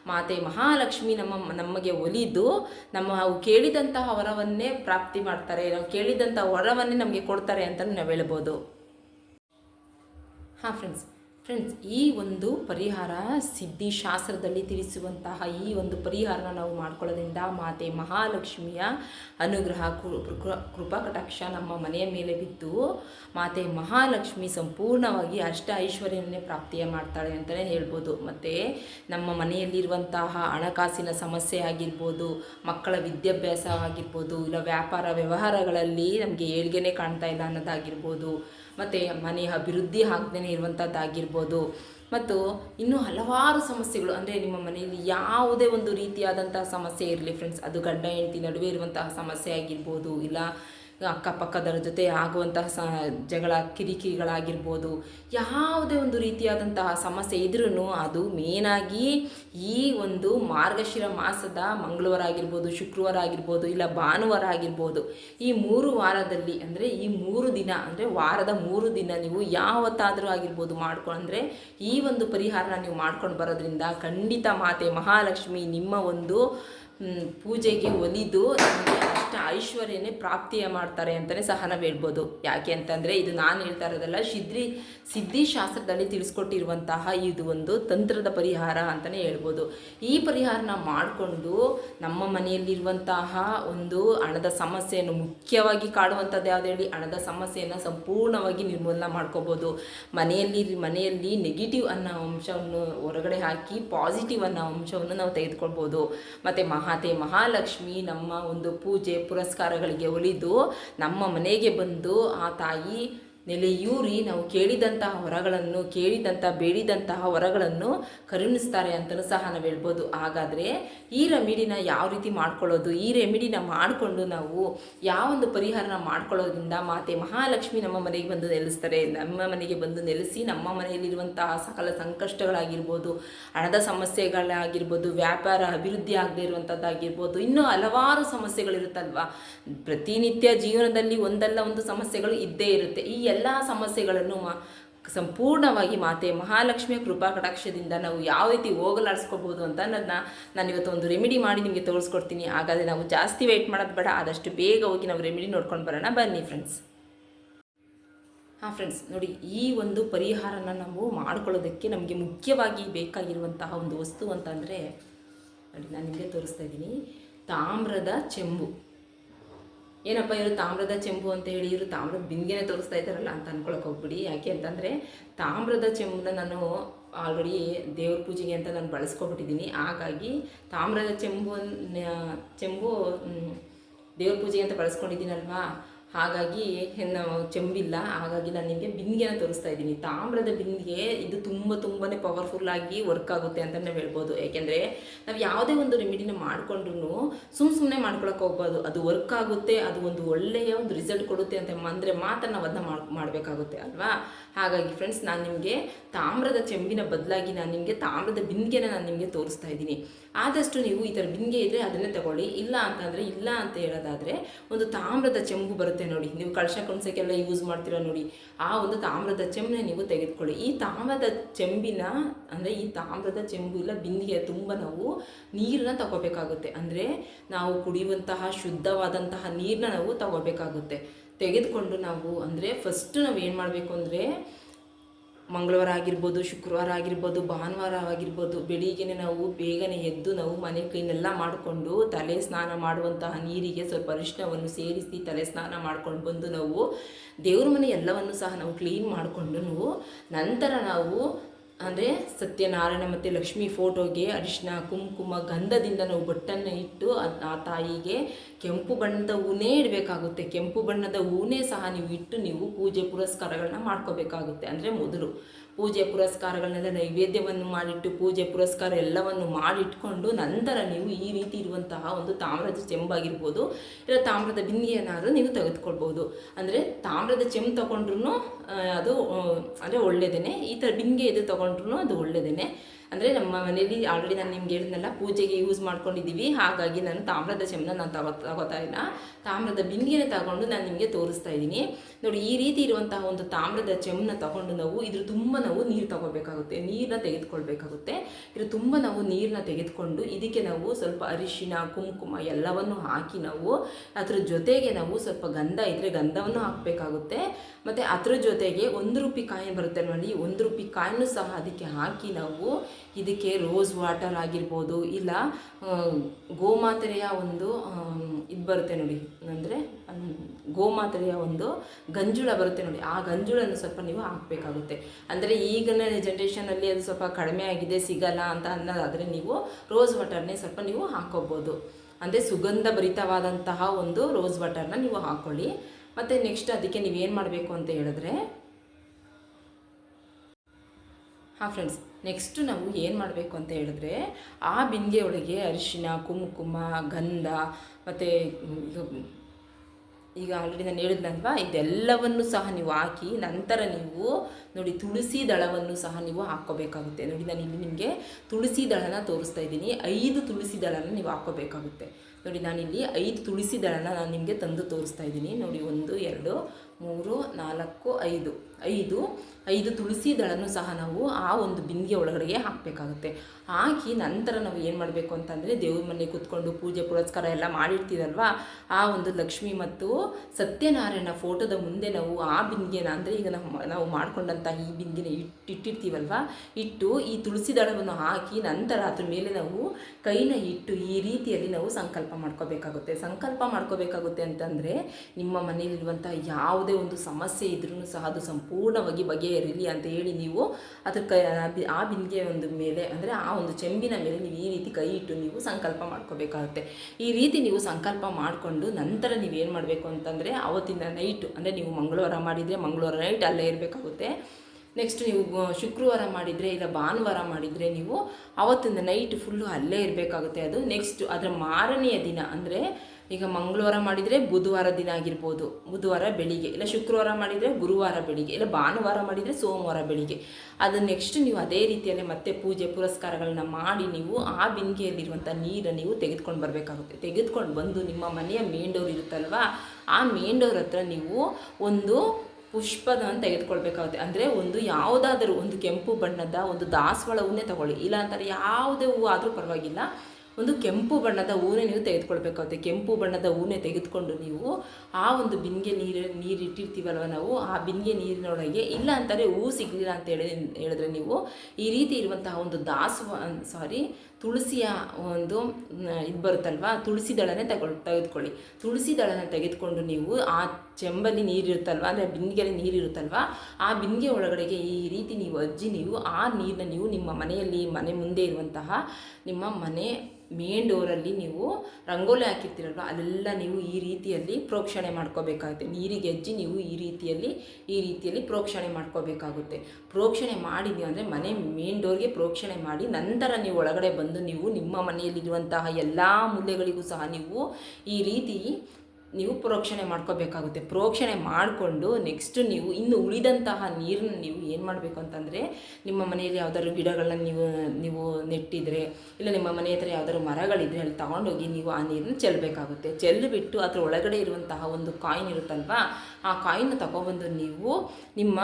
ಮಾತೆ ಮಹಾಲಕ್ಷ್ಮಿ ನಮ್ಮ, ನಮಗೆ ಒಲಿದು ನಮ್ಮ ನಾವು ಕೇಳಿದಂತಹ ವರವನ್ನೇ ಪ್ರಾಪ್ತಿ ಮಾಡ್ತಾರೆ, ನಾವು ಕೇಳಿದಂಥ ವರವನ್ನೇ ನಮಗೆ ಕೊಡ್ತಾರೆ ಅಂತ ನಾವು ಹೇಳ್ಬೋದು. ಹಾಂ ಫ್ರೆಂಡ್ಸ್ ಫ್ರೆಂಡ್ಸ್ ಈ ಒಂದು ಪರಿಹಾರ ಸಿದ್ಧಿ ಶಾಸ್ತ್ರದಲ್ಲಿ ತಿಳಿಸುವಂತಹ ಈ ಒಂದು ಪರಿಹಾರನ ನಾವು ಮಾಡ್ಕೊಳ್ಳೋದ್ರಿಂದ ಮಾತೆ ಮಹಾಲಕ್ಷ್ಮಿಯ ಅನುಗ್ರಹ ಕೃಪಾ ಕಟಾಕ್ಷ ನಮ್ಮ ಮನೆಯ ಮೇಲೆ ಬಿದ್ದು ಮಾತೆ ಮಹಾಲಕ್ಷ್ಮಿ ಸಂಪೂರ್ಣವಾಗಿ ಅಷ್ಟ ಐಶ್ವರ್ಯನೇ ಪ್ರಾಪ್ತಿಯ ಮಾಡ್ತಾಳೆ ಅಂತಲೇ ಹೇಳ್ಬೋದು. ಮತ್ತು ನಮ್ಮ ಮನೆಯಲ್ಲಿರುವಂತಹ ಹಣಕಾಸಿನ ಸಮಸ್ಯೆ ಆಗಿರ್ಬೋದು, ಮಕ್ಕಳ ವಿದ್ಯಾಭ್ಯಾಸ ಆಗಿರ್ಬೋದು, ಇಲ್ಲ ವ್ಯಾಪಾರ ವ್ಯವಹಾರಗಳಲ್ಲಿ ನಮಗೆ ಏಳ್ಗೆನೇ ಕಾಣ್ತಾ ಇಲ್ಲ ಅನ್ನೋದಾಗಿರ್ಬೋದು ಮತ್ತು ಮನೆ ಅಭಿವೃದ್ಧಿ ಆಗ್ದೇ ಇರುವಂಥದ್ದಾಗಿರ್ಬೋದು ಮತ್ತು ಇನ್ನೂ ಹಲವಾರು ಸಮಸ್ಯೆಗಳು, ಅಂದರೆ ನಿಮ್ಮ ಮನೆಯಲ್ಲಿ ಯಾವುದೇ ಒಂದು ರೀತಿಯಾದಂತಹ ಸಮಸ್ಯೆ ಇರಲಿ ಫ್ರೆಂಡ್ಸ್ ಅದು ಗಂಡ, ಹೆಂಡತಿ ನಡುವೆ ಇರುವಂತಹ ಸಮಸ್ಯೆ ಆಗಿರ್ಬೋದು, ಇಲ್ಲ ಅಕ್ಕಪಕ್ಕದರ ಜೊತೆ ಆಗುವಂತಹ ಸ, ಜಗಳ, ಕಿರಿಕಿರಿಗಳಾಗಿರ್ಬೋದು, ಯಾವುದೇ ಒಂದು ರೀತಿಯಾದಂತಹ ಸಮಸ್ಯೆ ಇದ್ರೂ ಅದು ಮೇನಾಗಿ ಈ ಒಂದು ಮಾರ್ಗಶಿರ ಮಾಸದ ಮಂಗಳವಾರ ಆಗಿರ್ಬೋದು ಶುಕ್ರವಾರ ಆಗಿರ್ಬೋದು ಇಲ್ಲ ಭಾನುವಾರ ಆಗಿರ್ಬೋದು ಈ ಮೂರು ವಾರದಲ್ಲಿ ಅಂದರೆ ಈ ಮೂರು ದಿನ ಅಂದರೆ ವಾರದ ಮೂರು ದಿನ ನೀವು ಯಾವತ್ತಾದರೂ ಆಗಿರ್ಬೋದು ಮಾಡ್ಕೊಂಡ್ರೆ ಈ ಒಂದು ಪರಿಹಾರನ ನೀವು ಮಾಡ್ಕೊಂಡು ಬರೋದ್ರಿಂದ ಖಂಡಿತ ಮಾತೆ ಮಹಾಲಕ್ಷ್ಮಿ ನಿಮ್ಮ ಒಂದು ಪೂಜೆಗೆ ಒಲಿದು ನಮಗೆ ಅಷ್ಟ ಐಶ್ವರ್ಯನೇ ಪ್ರಾಪ್ತಿಯ ಮಾಡ್ತಾರೆ ಅಂತಲೇ ಸಹ ನಾವು ಹೇಳ್ಬೋದು. ಯಾಕೆ ಅಂತಂದರೆ ಇದು ನಾನು ಹೇಳ್ತಾ ಇರೋದಲ್ಲ ಸಿದ್ಧಿ ಸಿದ್ಧಿಶಾಸ್ತ್ರದಲ್ಲಿ ತಿಳಿಸ್ಕೊಟ್ಟಿರುವಂತಹ ಇದು ಒಂದು ತಂತ್ರದ ಪರಿಹಾರ ಅಂತಲೇ ಹೇಳ್ಬೋದು. ಈ ಪರಿಹಾರನ ಮಾಡಿಕೊಂಡು ನಮ್ಮ ಮನೆಯಲ್ಲಿರುವಂತಹ ಒಂದು ಹಣದ ಸಮಸ್ಯೆಯನ್ನು ಮುಖ್ಯವಾಗಿ ಕಾಡುವಂಥದ್ದು ಯಾವ್ದು ಹೇಳಿ? ಹಣದ ಸಮಸ್ಯೆಯನ್ನು ಸಂಪೂರ್ಣವಾಗಿ ನಿರ್ಮೂಲನೆ ಮಾಡ್ಕೋಬೋದು. ಮನೆಯಲ್ಲಿ ಮನೆಯಲ್ಲಿ ನೆಗೆಟಿವ್ ಅನ್ನೋ ಅಂಶವನ್ನು ಹೊರಗಡೆ ಹಾಕಿ ಪಾಸಿಟಿವ್ ಅನ್ನೋ ಅಂಶವನ್ನು ನಾವು ತೆಗೆದುಕೊಳ್ಬೋದು. ಮತ್ತು ಮಹಾತೆ ಮಹಾಲಕ್ಷ್ಮಿ ನಮ್ಮ ಒಂದು ಪೂಜೆ ಪುರಸ್ಕಾರಗಳಿಗೆ ಒಲಿದು ನಮ್ಮ ಮನೆಗೆ ಬಂದು ಆ ತಾಯಿ ನೆಲೆಯೂರಿ ನಾವು ಕೇಳಿದಂತಹ ಹೊರಗಳನ್ನು ಕೇಳಿದಂಥ ಬೇಡಿದಂತಹ ಹೊರಗಳನ್ನು ಕರುಣಿಸ್ತಾರೆ ಅಂತಲೂ ಸಹ ನಾವು ಹೇಳ್ಬೋದು. ಹಾಗಾದರೆ ಈ ರೆಮಿಡಿನ ಯಾವ ರೀತಿ ಮಾಡ್ಕೊಳ್ಳೋದು? ಈ ರೆಮಿಡಿನ ಮಾಡಿಕೊಂಡು ನಾವು ಯಾವ ಒಂದು ಪರಿಹಾರನ ಮಾಡ್ಕೊಳ್ಳೋದ್ರಿಂದ ಮಾತೆ ಮಹಾಲಕ್ಷ್ಮಿ ನಮ್ಮ ಮನೆಗೆ ಬಂದು ನೆಲೆಸ್ತಾರೆ. ನಮ್ಮ ಮನೆಗೆ ಬಂದು ನೆಲೆಸಿ ನಮ್ಮ ಮನೆಯಲ್ಲಿರುವಂತಹ ಸಕಲ ಸಂಕಷ್ಟಗಳಾಗಿರ್ಬೋದು, ಹಣದ ಸಮಸ್ಯೆಗಳಾಗಿರ್ಬೋದು, ವ್ಯಾಪಾರ ಅಭಿವೃದ್ಧಿ ಆಗದೇ ಇರುವಂಥದ್ದಾಗಿರ್ಬೋದು ಇನ್ನೂ ಹಲವಾರು ಸಮಸ್ಯೆಗಳಿರುತ್ತಲ್ವ? ಪ್ರತಿನಿತ್ಯ ಜೀವನದಲ್ಲಿ ಒಂದಲ್ಲ ಒಂದು ಸಮಸ್ಯೆಗಳು ಇದ್ದೇ ಇರುತ್ತೆ. ಈ ಎಲ್ಲ ಸಮಸ್ಯೆಗಳನ್ನು ಮಾ ಸಂಪೂರ್ಣವಾಗಿ ಮಾತೆ ಮಹಾಲಕ್ಷ್ಮಿಯ ಕೃಪಾ ಕಟಾಕ್ಷದಿಂದ ನಾವು ಯಾವ ರೀತಿ ಹೋಗಲಾಡಿಸ್ಕೋಬಹುದು ಅಂತ ನನ್ನ ನಾನು ಇವತ್ತು ಒಂದು ರೆಮಿಡಿ ಮಾಡಿ ನಿಮಗೆ ತೋರಿಸ್ಕೊಡ್ತೀನಿ. ಹಾಗಾದರೆ ನಾವು ಜಾಸ್ತಿ ವೆಯ್ಟ್ ಮಾಡೋದು ಬೇಡ. ಆದಷ್ಟು ಬೇಗ ಹೋಗಿ ನಾವು ರೆಮಿಡಿ ನೋಡ್ಕೊಂಡು ಬರೋಣ. ಬನ್ನಿ ಫ್ರೆಂಡ್ಸ್ ಹಾಂ ಫ್ರೆಂಡ್ಸ್ ನೋಡಿ ಈ ಒಂದು ಪರಿಹಾರನ ನಾವು ಮಾಡ್ಕೊಳ್ಳೋದಕ್ಕೆ ನಮಗೆ ಮುಖ್ಯವಾಗಿ ಬೇಕಾಗಿರುವಂತಹ ಒಂದು ವಸ್ತು ಅಂತಂದರೆ ನೋಡಿ, ನಾನು ನಿಮಗೆ ತೋರಿಸ್ತಾ ಇದ್ದೀನಿ. ತಾಮ್ರದ ಚೆಂಬು. ಏನಪ್ಪ, ಇವರು ತಾಮ್ರದ ಚೆಂಬು ಅಂತ ಹೇಳಿ ಇವರು ತಾಮ್ರದ ಬಿಂದಿಗೆನೆ ತೋರಿಸ್ತಾ ಇದ್ದಾರಲ್ಲ ಅಂತ ಅನ್ಕೊಳಕ್ಕೆ ಹೋಗ್ಬಿಡಿ. ಯಾಕೆ ಅಂತಂದರೆ ತಾಮ್ರದ ಚೆಂಬನ್ನ ನಾನು ಆಲ್ರೆಡಿ ದೇವ್ರ ಪೂಜೆಗೆ ಅಂತ ನಾನು ಬಳಸ್ಕೊಬಿಟ್ಟಿದ್ದೀನಿ. ಹಾಗಾಗಿ ತಾಮ್ರದ ಚೆಂಬು ಚೆಂಬು ದೇವ್ರ ಪೂಜೆಗೆ ಅಂತ ಬಳಸ್ಕೊಂಡಿದ್ದೀನಲ್ವಾ? ಹಾಗಾಗಿ ನಾವು ಚೆಂಬಿಲ್ಲ. ಹಾಗಾಗಿ ನಾನು ನಿಮಗೆ ಬಿಂದಿಗೆನ ತೋರಿಸ್ತಾ ಇದ್ದೀನಿ. ತಾಮ್ರದ ಬಿಂದಿಗೆ ಇದು ತುಂಬ ತುಂಬಾ ಪವರ್ಫುಲ್ಲಾಗಿ ವರ್ಕ್ ಆಗುತ್ತೆ ಅಂತ ನಾವು ಹೇಳ್ಬೋದು. ಯಾಕೆಂದರೆ ನಾವು ಯಾವುದೇ ಒಂದು ರೆಮಿಡಿನ ಮಾಡಿಕೊಂಡ್ರು ಸುಮ್ ಸುಮ್ಮನೆ ಮಾಡ್ಕೊಳಕ್ಕೆ ಹೋಗ್ಬೋದು. ಅದು ವರ್ಕ್ ಆಗುತ್ತೆ, ಅದು ಒಂದು ಒಳ್ಳೆಯ ಒಂದು ರಿಸಲ್ಟ್ ಕೊಡುತ್ತೆ ಅಂತ ಅಂದರೆ ಮಾತ್ರ ನಾವು ಅದನ್ನ ಮಾಡ್, ಮಾಡಬೇಕಾಗುತ್ತೆ ಅಲ್ವಾ? ಹಾಗಾಗಿ ಫ್ರೆಂಡ್ಸ್ ನಾನು ನಿಮಗೆ ತಾಮ್ರದ ಚೆಂಬಿನ ಬದಲಾಗಿ ನಾನು ನಿಮಗೆ ತಾಮ್ರದ ಬಿಂದಿಗೆನ ನಾನು ನಿಮಗೆ ತೋರಿಸ್ತಾ ಇದ್ದೀನಿ. ಆದಷ್ಟು ನೀವು ಈ ಥರ ಬಿಂದಿಗೆ ಇದ್ದರೆ ಅದನ್ನೇ ತಗೊಳ್ಳಿ. ಇಲ್ಲ ಅಂತಂದರೆ, ಇಲ್ಲ ಅಂತ ಹೇಳೋದಾದರೆ ಒಂದು ತಾಮ್ರದ ಚೆಂಬು ಬರುತ್ತೆ. ನೋಡಿ. ನೀವು ಕಳಶ ಕುಣ್ಸೋಕ್ಕೆಲ್ಲ ಯೂಸ್ ಮಾಡ್ತೀರ ನೋಡಿ. ಆ ಒಂದು ತಾಮ್ರದ ಚೆಂಬನ್ನ ನೀವು ತೆಗೆದುಕೊಳ್ಳಿ. ಈ ತಾಮ್ರದ ಚೆಂಬಿನ, ಅಂದರೆ ಈ ತಾಮ್ರದ ಚೆಂಬು ಇಲ್ಲ ಬಿಂದಿಗೆ ತುಂಬ ನಾವು ನೀರನ್ನ ತಗೋಬೇಕಾಗುತ್ತೆ. ಅಂದರೆ ನಾವು ಕುಡಿಯುವಂತಹ ಶುದ್ಧವಾದಂತಹ ನೀರನ್ನ ನಾವು ತಗೋಬೇಕಾಗುತ್ತೆ. ತೆಗೆದುಕೊಂಡು ನಾವು, ಅಂದರೆ ಫಸ್ಟ್ ನಾವು ಏನು ಮಾಡಬೇಕು ಅಂದರೆ ಮಂಗಳವಾರ ಆಗಿರ್ಬೋದು ಶುಕ್ರವಾರ ಆಗಿರ್ಬೋದು ಭಾನುವಾರ ಆಗಿರ್ಬೋದು ಬೆಳಿಗ್ಗೆನೆ ನಾವು ಬೇಗನೆ ಎದ್ದು ನಾವು ಮನೆ ಕೈನೆಲ್ಲ ಮಾಡಿಕೊಂಡು ತಲೆ ಸ್ನಾನ ಮಾಡುವಂತಹ ನೀರಿಗೆ ಸ್ವಲ್ಪ ಅರಿಶಿನವನ್ನು ಸೇರಿಸಿ ತಲೆ ಸ್ನಾನ ಮಾಡ್ಕೊಂಡು ಬಂದು ನಾವು ದೇವ್ರ ಮನೆ ಎಲ್ಲವನ್ನು ಸಹ ನಾವು ಕ್ಲೀನ್ ಮಾಡಿಕೊಂಡು ನಾವು ನಂತರ ನಾವು ಅಂದರೆ ಸತ್ಯನಾರಾಯಣ ಮತ್ತು ಲಕ್ಷ್ಮಿ ಫೋಟೋಗೆ ಅರಿಶಿನ, ಕುಂಕುಮ, ಗಂಧದಿಂದ ನಾವು ಬಟ್ಟನ್ನು ಇಟ್ಟು ಆ- ತಾಯಿಗೆ ಕೆಂಪು ಬಣ್ಣದ ಹೂನೇ ಇಡಬೇಕಾಗುತ್ತೆ. ಕೆಂಪು ಬಣ್ಣದ ಹೂನೇ ಸಹ ನೀವು ಇಟ್ಟು ನೀವು ಪೂಜೆ ಪುರಸ್ಕಾರಗಳನ್ನ ಮಾಡ್ಕೋಬೇಕಾಗುತ್ತೆ. ಅಂದರೆ ಮೊದಲು ಪೂಜೆ ಪುರಸ್ಕಾರಗಳನ್ನೆಲ್ಲ ನೈವೇದ್ಯವನ್ನು ಮಾಡಿಟ್ಟು, ಪೂಜೆ ಪುರಸ್ಕಾರ ಎಲ್ಲವನ್ನು ಮಾಡಿಟ್ಕೊಂಡು ನಂತರ ನೀವು ಈ ರೀತಿ ಇರುವಂತಹ ಒಂದು ತಾಮ್ರದ ಚೆಂಬಾಗಿರ್ಬೋದು, ಇಲ್ಲ ತಾಮ್ರದ ಬಿಂದಿಗೆಯನ್ನಾದರೂ ನೀವು ತೆಗೆದುಕೊಳ್ಬೋದು ಅಂದರೆ ತಾಮ್ರದ ಚೆಂಬು ತಗೊಂಡ್ರು ಅದು ಅಂದರೆ ಒಳ್ಳೆಯದೇ ಈ ಥರ ಬಿಂದಿಗೆ ಇದು ತಗೊಂಡ್ರು ಅದು ಒಳ್ಳೆಯದೇ ಅಂದರೆ ನಮ್ಮ ಮನೇಲಿ ಆಲ್ರೆಡಿ ನಾನು ನಿಮ್ಗೆ ಹೇಳಿದ್ನಲ್ಲ, ಪೂಜೆಗೆ ಯೂಸ್ ಮಾಡ್ಕೊಂಡಿದ್ದೀವಿ. ಹಾಗಾಗಿ ನಾನು ತಾಮ್ರದ ಚೆಂಬನ್ನ ನಾನು ತಗೋ ತಗೋತಾ ಇಲ್ಲ. ತಾಮ್ರದ ಬಿಂದಿಗೆನೇ ತಗೊಂಡು ನಾನು ನಿಮಗೆ ತೋರಿಸ್ತಾ ಇದ್ದೀನಿ. ನೋಡಿ, ಈ ರೀತಿ ಇರುವಂತಹ ಒಂದು ತಾಮ್ರದ ಚೆಂಬನ್ನ ತಗೊಂಡು ನಾವು ಇದ್ರ ತುಂಬ ನಾವು ನೀರು ತಗೋಬೇಕಾಗುತ್ತೆ. ನೀರನ್ನ ತೆಗೆದುಕೊಳ್ಬೇಕಾಗುತ್ತೆ. ಇದ್ರ ತುಂಬ ನಾವು ನೀರನ್ನ ತೆಗೆದುಕೊಂಡು ಇದಕ್ಕೆ ನಾವು ಸ್ವಲ್ಪ ಅರಿಶಿನ, ಕುಂಕುಮ ಎಲ್ಲವನ್ನು ಹಾಕಿ ನಾವು ಅದ್ರ ಜೊತೆಗೆ ನಾವು ಸ್ವಲ್ಪ ಗಂಧ ಇದ್ದರೆ ಗಂಧವನ್ನು ಹಾಕಬೇಕಾಗುತ್ತೆ. ಮತ್ತು ಅದ್ರ ಜೊತೆಗೆ ಒಂದು ರೂಪಾಯಿ ಕಾಯಿ ಬರುತ್ತೆ ನೋಡಿ, ಒಂದು ರೂಪಾಯಿ ಕಾಯನ್ನು ಸಹ ಅದಕ್ಕೆ ಹಾಕಿ ನಾವು ಇದಕ್ಕೆ ರೋಸ್ ವಾಟರ್ ಆಗಿರ್ಬೋದು ಇಲ್ಲ ಗೋಮಾತೆಯ ಒಂದು ಇದು ಬರುತ್ತೆ ನೋಡಿ. ಅಂದರೆ ಗೋಮಾತೆಯ ಒಂದು ಗಂಜುಳ ಬರುತ್ತೆ ನೋಡಿ. ಆ ಗಂಜುಳನ್ನು ಸ್ವಲ್ಪ ನೀವು ಹಾಕಬೇಕಾಗುತ್ತೆ. ಅಂದರೆ ಈಗಿನ ಜನ್ರೇಷನಲ್ಲಿ ಅದು ಸ್ವಲ್ಪ ಕಡಿಮೆ ಆಗಿದೆ, ಸಿಗಲ್ಲ ಅಂತ ಅನ್ನೋದಾದರೆ ನೀವು ರೋಸ್ ವಾಟರ್ನೇ ಸ್ವಲ್ಪ ನೀವು ಹಾಕೋಬೋದು. ಅಂದರೆ ಸುಗಂಧ ಭರಿತವಾದಂತಹ ಒಂದು ರೋಸ್ ವಾಟರ್ನ ನೀವು ಹಾಕ್ಕೊಳ್ಳಿ ಮತ್ತು ನೆಕ್ಸ್ಟ್ ಅದಕ್ಕೆ ನೀವೇನು ಮಾಡಬೇಕು ಅಂತ ಹೇಳಿದ್ರೆ, ಹಾಂ ಫ್ರೆಂಡ್ಸ್ ನೆಕ್ಸ್ಟು ನಾವು ಏನು ಮಾಡಬೇಕು ಅಂತ ಹೇಳಿದ್ರೆ, ಆ ಬಿಂದಿಗೆ ಒಳಗೆ ಅರಿಶಿನ, ಕುಂಕುಮ, ಗಂಧ ಮತ್ತು ಈಗ ಈಗ ಆಲ್ರೆಡಿ ನಾನು ಹೇಳಿದ್ನಲ್ವಾ, ಇದೆಲ್ಲವನ್ನು ಸಹ ನೀವು ಹಾಕಿ ನಂತರ ನೀವು ನೋಡಿ ತುಳಸಿ ದಳವನ್ನು ಸಹ ನೀವು ಹಾಕ್ಕೋಬೇಕಾಗುತ್ತೆ. ನೋಡಿ ನಾನು ಇಲ್ಲಿ ನಿಮಗೆ ತುಳಸಿ ದಳನ ತೋರಿಸ್ತಾ ಇದ್ದೀನಿ. ಐದು ತುಳಸಿ ದಳನ ನೀವು ಹಾಕ್ಕೋಬೇಕಾಗುತ್ತೆ. ನೋಡಿ ನಾನಿಲ್ಲಿ ಐದು ತುಳಸಿ ದಳನ ನಾನು ನಿಮಗೆ ತಂದು ತೋರಿಸ್ತಾ ಇದ್ದೀನಿ. ನೋಡಿ ಒಂದು, ಎರಡು ಮೂರು, ನಾಲ್ಕು, ಐದು. ಐದು ಐದು ತುಳಸಿ ದಳನ್ನು ಸಹ ನಾವು ಆ ಒಂದು ಬಿಂದಿಗೆ ಒಳಗಡೆಗೆ ಹಾಕಬೇಕಾಗುತ್ತೆ. ಹಾಕಿ ನಂತರ ನಾವು ಏನು ಮಾಡಬೇಕು ಅಂತಂದರೆ ದೇವ್ರ ಮನೆ ಕೂತ್ಕೊಂಡು ಪೂಜೆ, ಪುರಸ್ಕಾರ ಎಲ್ಲ ಮಾಡಿರ್ತೀವಲ್ವ ಆ ಒಂದು ಲಕ್ಷ್ಮಿ ಮತ್ತು ಸತ್ಯನಾರಾಯಣ ಫೋಟೋದ ಮುಂದೆ ನಾವು ಆ ಬಿಂದಿಗೆನ, ಅಂದರೆ ಈಗ ನಾವು ನಾವು ಮಾಡ್ಕೊಂಡಂಥ ಈ ಬಿಂದಿಗೆನ ಇಟ್ಟಿಟ್ಟಿರ್ತೀವಲ್ವ ಇಟ್ಟು ಈ ತುಳಸಿ ದಳವನ್ನು ಹಾಕಿ ನಂತರ ಅದ್ರ ಮೇಲೆ ನಾವು ಕೈನ ಇಟ್ಟು ಈ ರೀತಿಯಲ್ಲಿ ನಾವು ಸಂಕಲ್ಪ ಮಾಡ್ಕೋಬೇಕಾಗುತ್ತೆ. ಸಂಕಲ್ಪ ಮಾಡ್ಕೋಬೇಕಾಗುತ್ತೆ ಅಂತಂದರೆ ನಿಮ್ಮ ಮನೆಯಲ್ಲಿರುವಂಥ ಯಾವುದೇ ಒಂದು ಸಮಸ್ಯೆ ಇದ್ರೂ ಸಹ ಅದು ಸಂಪೂರ್ಣವಾಗಿ ಬಗೆಹರಿಲಿ ಅಂತ ಹೇಳಿ ನೀವು ಅದ್ರ ಕೈ ಆ ಬಿಂದಿಗೆ ಒಂದು ಮೇಲೆ ಅಂದರೆ ಆ ಒಂದು ಚೆಂಬಿನ ಮೇಲೆ ನೀವು ಈ ರೀತಿ ಕೈ ಇಟ್ಟು ನೀವು ಸಂಕಲ್ಪ ಮಾಡ್ಕೋಬೇಕಾಗುತ್ತೆ. ಈ ರೀತಿ ನೀವು ಸಂಕಲ್ಪ ಮಾಡಿಕೊಂಡು ನಂತರ ನೀವೇನು ಮಾಡಬೇಕು ಅಂತಂದರೆ ಅವತ್ತಿನ ನೈಟು ಅಂದರೆ ನೀವು ಮಂಗಳವಾರ ಮಾಡಿದರೆ ಮಂಗಳವಾರ ನೈಟ್ ಅಲ್ಲೇ ಇರಬೇಕಾಗುತ್ತೆ. ನೆಕ್ಸ್ಟ್ ನೀವು ಶುಕ್ರವಾರ ಮಾಡಿದರೆ ಇಲ್ಲ ಭಾನುವಾರ ಮಾಡಿದರೆ ನೀವು ಅವತ್ತಿನ ನೈಟ್ ಫುಲ್ಲು ಅಲ್ಲೇ ಇರಬೇಕಾಗುತ್ತೆ ಅದು. ನೆಕ್ಸ್ಟ್ ಅದರ ಮಾರನೆಯ ದಿನ ಅಂದರೆ ಈಗ ಮಂಗಳವಾರ ಮಾಡಿದರೆ ಬುಧವಾರ ದಿನ ಆಗಿರ್ಬೋದು. ಬುಧವಾರ ಬೆಳಿಗ್ಗೆ, ಇಲ್ಲ ಶುಕ್ರವಾರ ಮಾಡಿದರೆ ಗುರುವಾರ ಬೆಳಿಗ್ಗೆ, ಇಲ್ಲ ಭಾನುವಾರ ಮಾಡಿದರೆ ಸೋಮವಾರ ಬೆಳಿಗ್ಗೆ. ಅದು ನೆಕ್ಸ್ಟ್ ನೀವು ಅದೇ ರೀತಿಯಲ್ಲೇ ಮತ್ತೆ ಪೂಜೆ ಪುರಸ್ಕಾರಗಳನ್ನ ಮಾಡಿ ನೀವು ಆ ಬಿಂದಿಗೆಯಲ್ಲಿರುವಂಥ ನೀರನ್ನು ನೀವು ತೆಗೆದುಕೊಂಡು ಬರಬೇಕಾಗುತ್ತೆ. ತೆಗೆದುಕೊಂಡು ಬಂದು ನಿಮ್ಮ ಮನೆಯ ಮೇನ್ ಡೋರ್ ಇರುತ್ತಲ್ವಾ, ಆ ಮೇಂಡೋರ್ ಡೋರ್ ಹತ್ರ ನೀವು ಒಂದು ಪುಷ್ಪದವನ್ನು ತೆಗೆದುಕೊಳ್ಬೇಕಾಗುತ್ತೆ. ಅಂದರೆ ಒಂದು ಯಾವುದಾದರೂ ಒಂದು ಕೆಂಪು ಬಣ್ಣದ ಒಂದು ದಾಸವಾಳ ಹೂವನ್ನೇ ತಗೊಳ್ಳಿ. ಇಲ್ಲ ಅಂತಾರೆ ಯಾವುದೇ ಹೂವು ಆದರೂ ಪರವಾಗಿಲ್ಲ. ಒಂದು ಕೆಂಪು ಬಣ್ಣದ ಹೂನೆ ನೀವು ತೆಗೆದುಕೊಳ್ಬೇಕಾಗುತ್ತೆ ಕೆಂಪು ಬಣ್ಣದ ಹೂನೆ ತೆಗೆದುಕೊಂಡು ನೀವು ಆ ಒಂದು ಬಿಂದಿಗೆ ನೀರು ನೀರು ಇಟ್ಟಿರ್ತೀವಲ್ವ ನಾವು, ಆ ಬಿಂದಿಗೆ ನೀರಿನೊಳಗೆ ಇಲ್ಲ ಅಂತಾರೆ ಹೂ ಸಿಗಲಿಲ್ಲ ಅಂತ ಹೇಳಿ, ಹೇಳಿದ್ರೆ ನೀವು ಈ ರೀತಿ ಇರುವಂತಹ ಒಂದು ದಾಸ ಸಾರಿ ತುಳಸಿಯ ಒಂದು ಇದು ಬರುತ್ತಲ್ವಾ? ತುಳಸಿ ದಳನೇ ತಗೊಳ್, ತೆಗೆದುಕೊಳ್ಳಿ. ತುಳಸಿ ದಳನ ತೆಗೆದುಕೊಂಡು ನೀವು ಆ ಚೆಂಬಲ್ಲಿ ನೀರಿರುತ್ತಲ್ವ? ಅಂದರೆ ಬಿಂದಿಗೆಯಲ್ಲಿ ನೀರಿರುತ್ತಲ್ವ? ಆ ಬಿಂದಿಗೆ ಒಳಗಡೆಗೆ ಈ ರೀತಿ ನೀವು ಅಜ್ಜಿ ನೀವು ಆ ನೀರನ್ನ ನೀವು ನಿಮ್ಮ ಮನೆಯಲ್ಲಿ ಮನೆ ಮುಂದೆ ಇರುವಂತಹ ನಿಮ್ಮ ಮನೆ ಮೇನ್ ಡೋರಲ್ಲಿ ನೀವು ರಂಗೋಲಿ ಹಾಕಿರ್ತೀರಲ್ವ, ಅದೆಲ್ಲ ನೀವು ಈ ರೀತಿಯಲ್ಲಿ ಪ್ರೋಕ್ಷಣೆ ಮಾಡ್ಕೋಬೇಕಾಗುತ್ತೆ. ನೀರಿಗೆ ಹೆಜ್ಜಿ ನೀವು ಈ ರೀತಿಯಲ್ಲಿ ಈ ರೀತಿಯಲ್ಲಿ ಪ್ರೋಕ್ಷಣೆ ಮಾಡ್ಕೋಬೇಕಾಗುತ್ತೆ. ಪ್ರೋಕ್ಷಣೆ ಮಾಡಿದ್ವಿ ಅಂದರೆ ಮನೆ ಮೇನ್ ಡೋರ್ಗೆ ಪ್ರೋಕ್ಷಣೆ ಮಾಡಿ, ನಂತರ ನೀವು ಒಳಗಡೆ ಬಂದು ನೀವು ನಿಮ್ಮ ಮನೆಯಲ್ಲಿರುವಂತಹ ಎಲ್ಲ ಮೂಲೆಗಳಿಗೂ ಸಹ ನೀವು ಈ ರೀತಿ ನೀವು ಪ್ರೋಕ್ಷಣೆ ಮಾಡ್ಕೋಬೇಕಾಗುತ್ತೆ. ಪ್ರೋಕ್ಷಣೆ ಮಾಡಿಕೊಂಡು ನೆಕ್ಸ್ಟ್ ನೀವು ಇನ್ನು ಉಳಿದಂತಹ ನೀರನ್ನ ನೀವು ಏನು ಮಾಡಬೇಕು ಅಂತಂದರೆ, ನಿಮ್ಮ ಮನೆಯಲ್ಲಿ ಯಾವ್ದಾದ್ರು ಗಿಡಗಳನ್ನ ನೀವು ನೀವು ನೆಟ್ಟಿದ್ರೆ, ಇಲ್ಲ ನಿಮ್ಮ ಮನೆ ಹತ್ರ ಯಾವ್ದಾದ್ರು ಮರಗಳಿದ್ರೆ ಅಲ್ಲಿ ತಗೊಂಡೋಗಿ ನೀವು ಆ ನೀರನ್ನ ಚೆಲ್ಲಬೇಕಾಗುತ್ತೆ ಚೆಲ್ಲಿಬಿಟ್ಟು ಅದರ ಒಳಗಡೆ ಇರುವಂತಹ ಒಂದು ಕಾಯಿನ್ ಇರುತ್ತಲ್ವಾ, ಆ ಕಾಯಿನ್ನ ತಗೊಬಂದು ನೀವು ನಿಮ್ಮ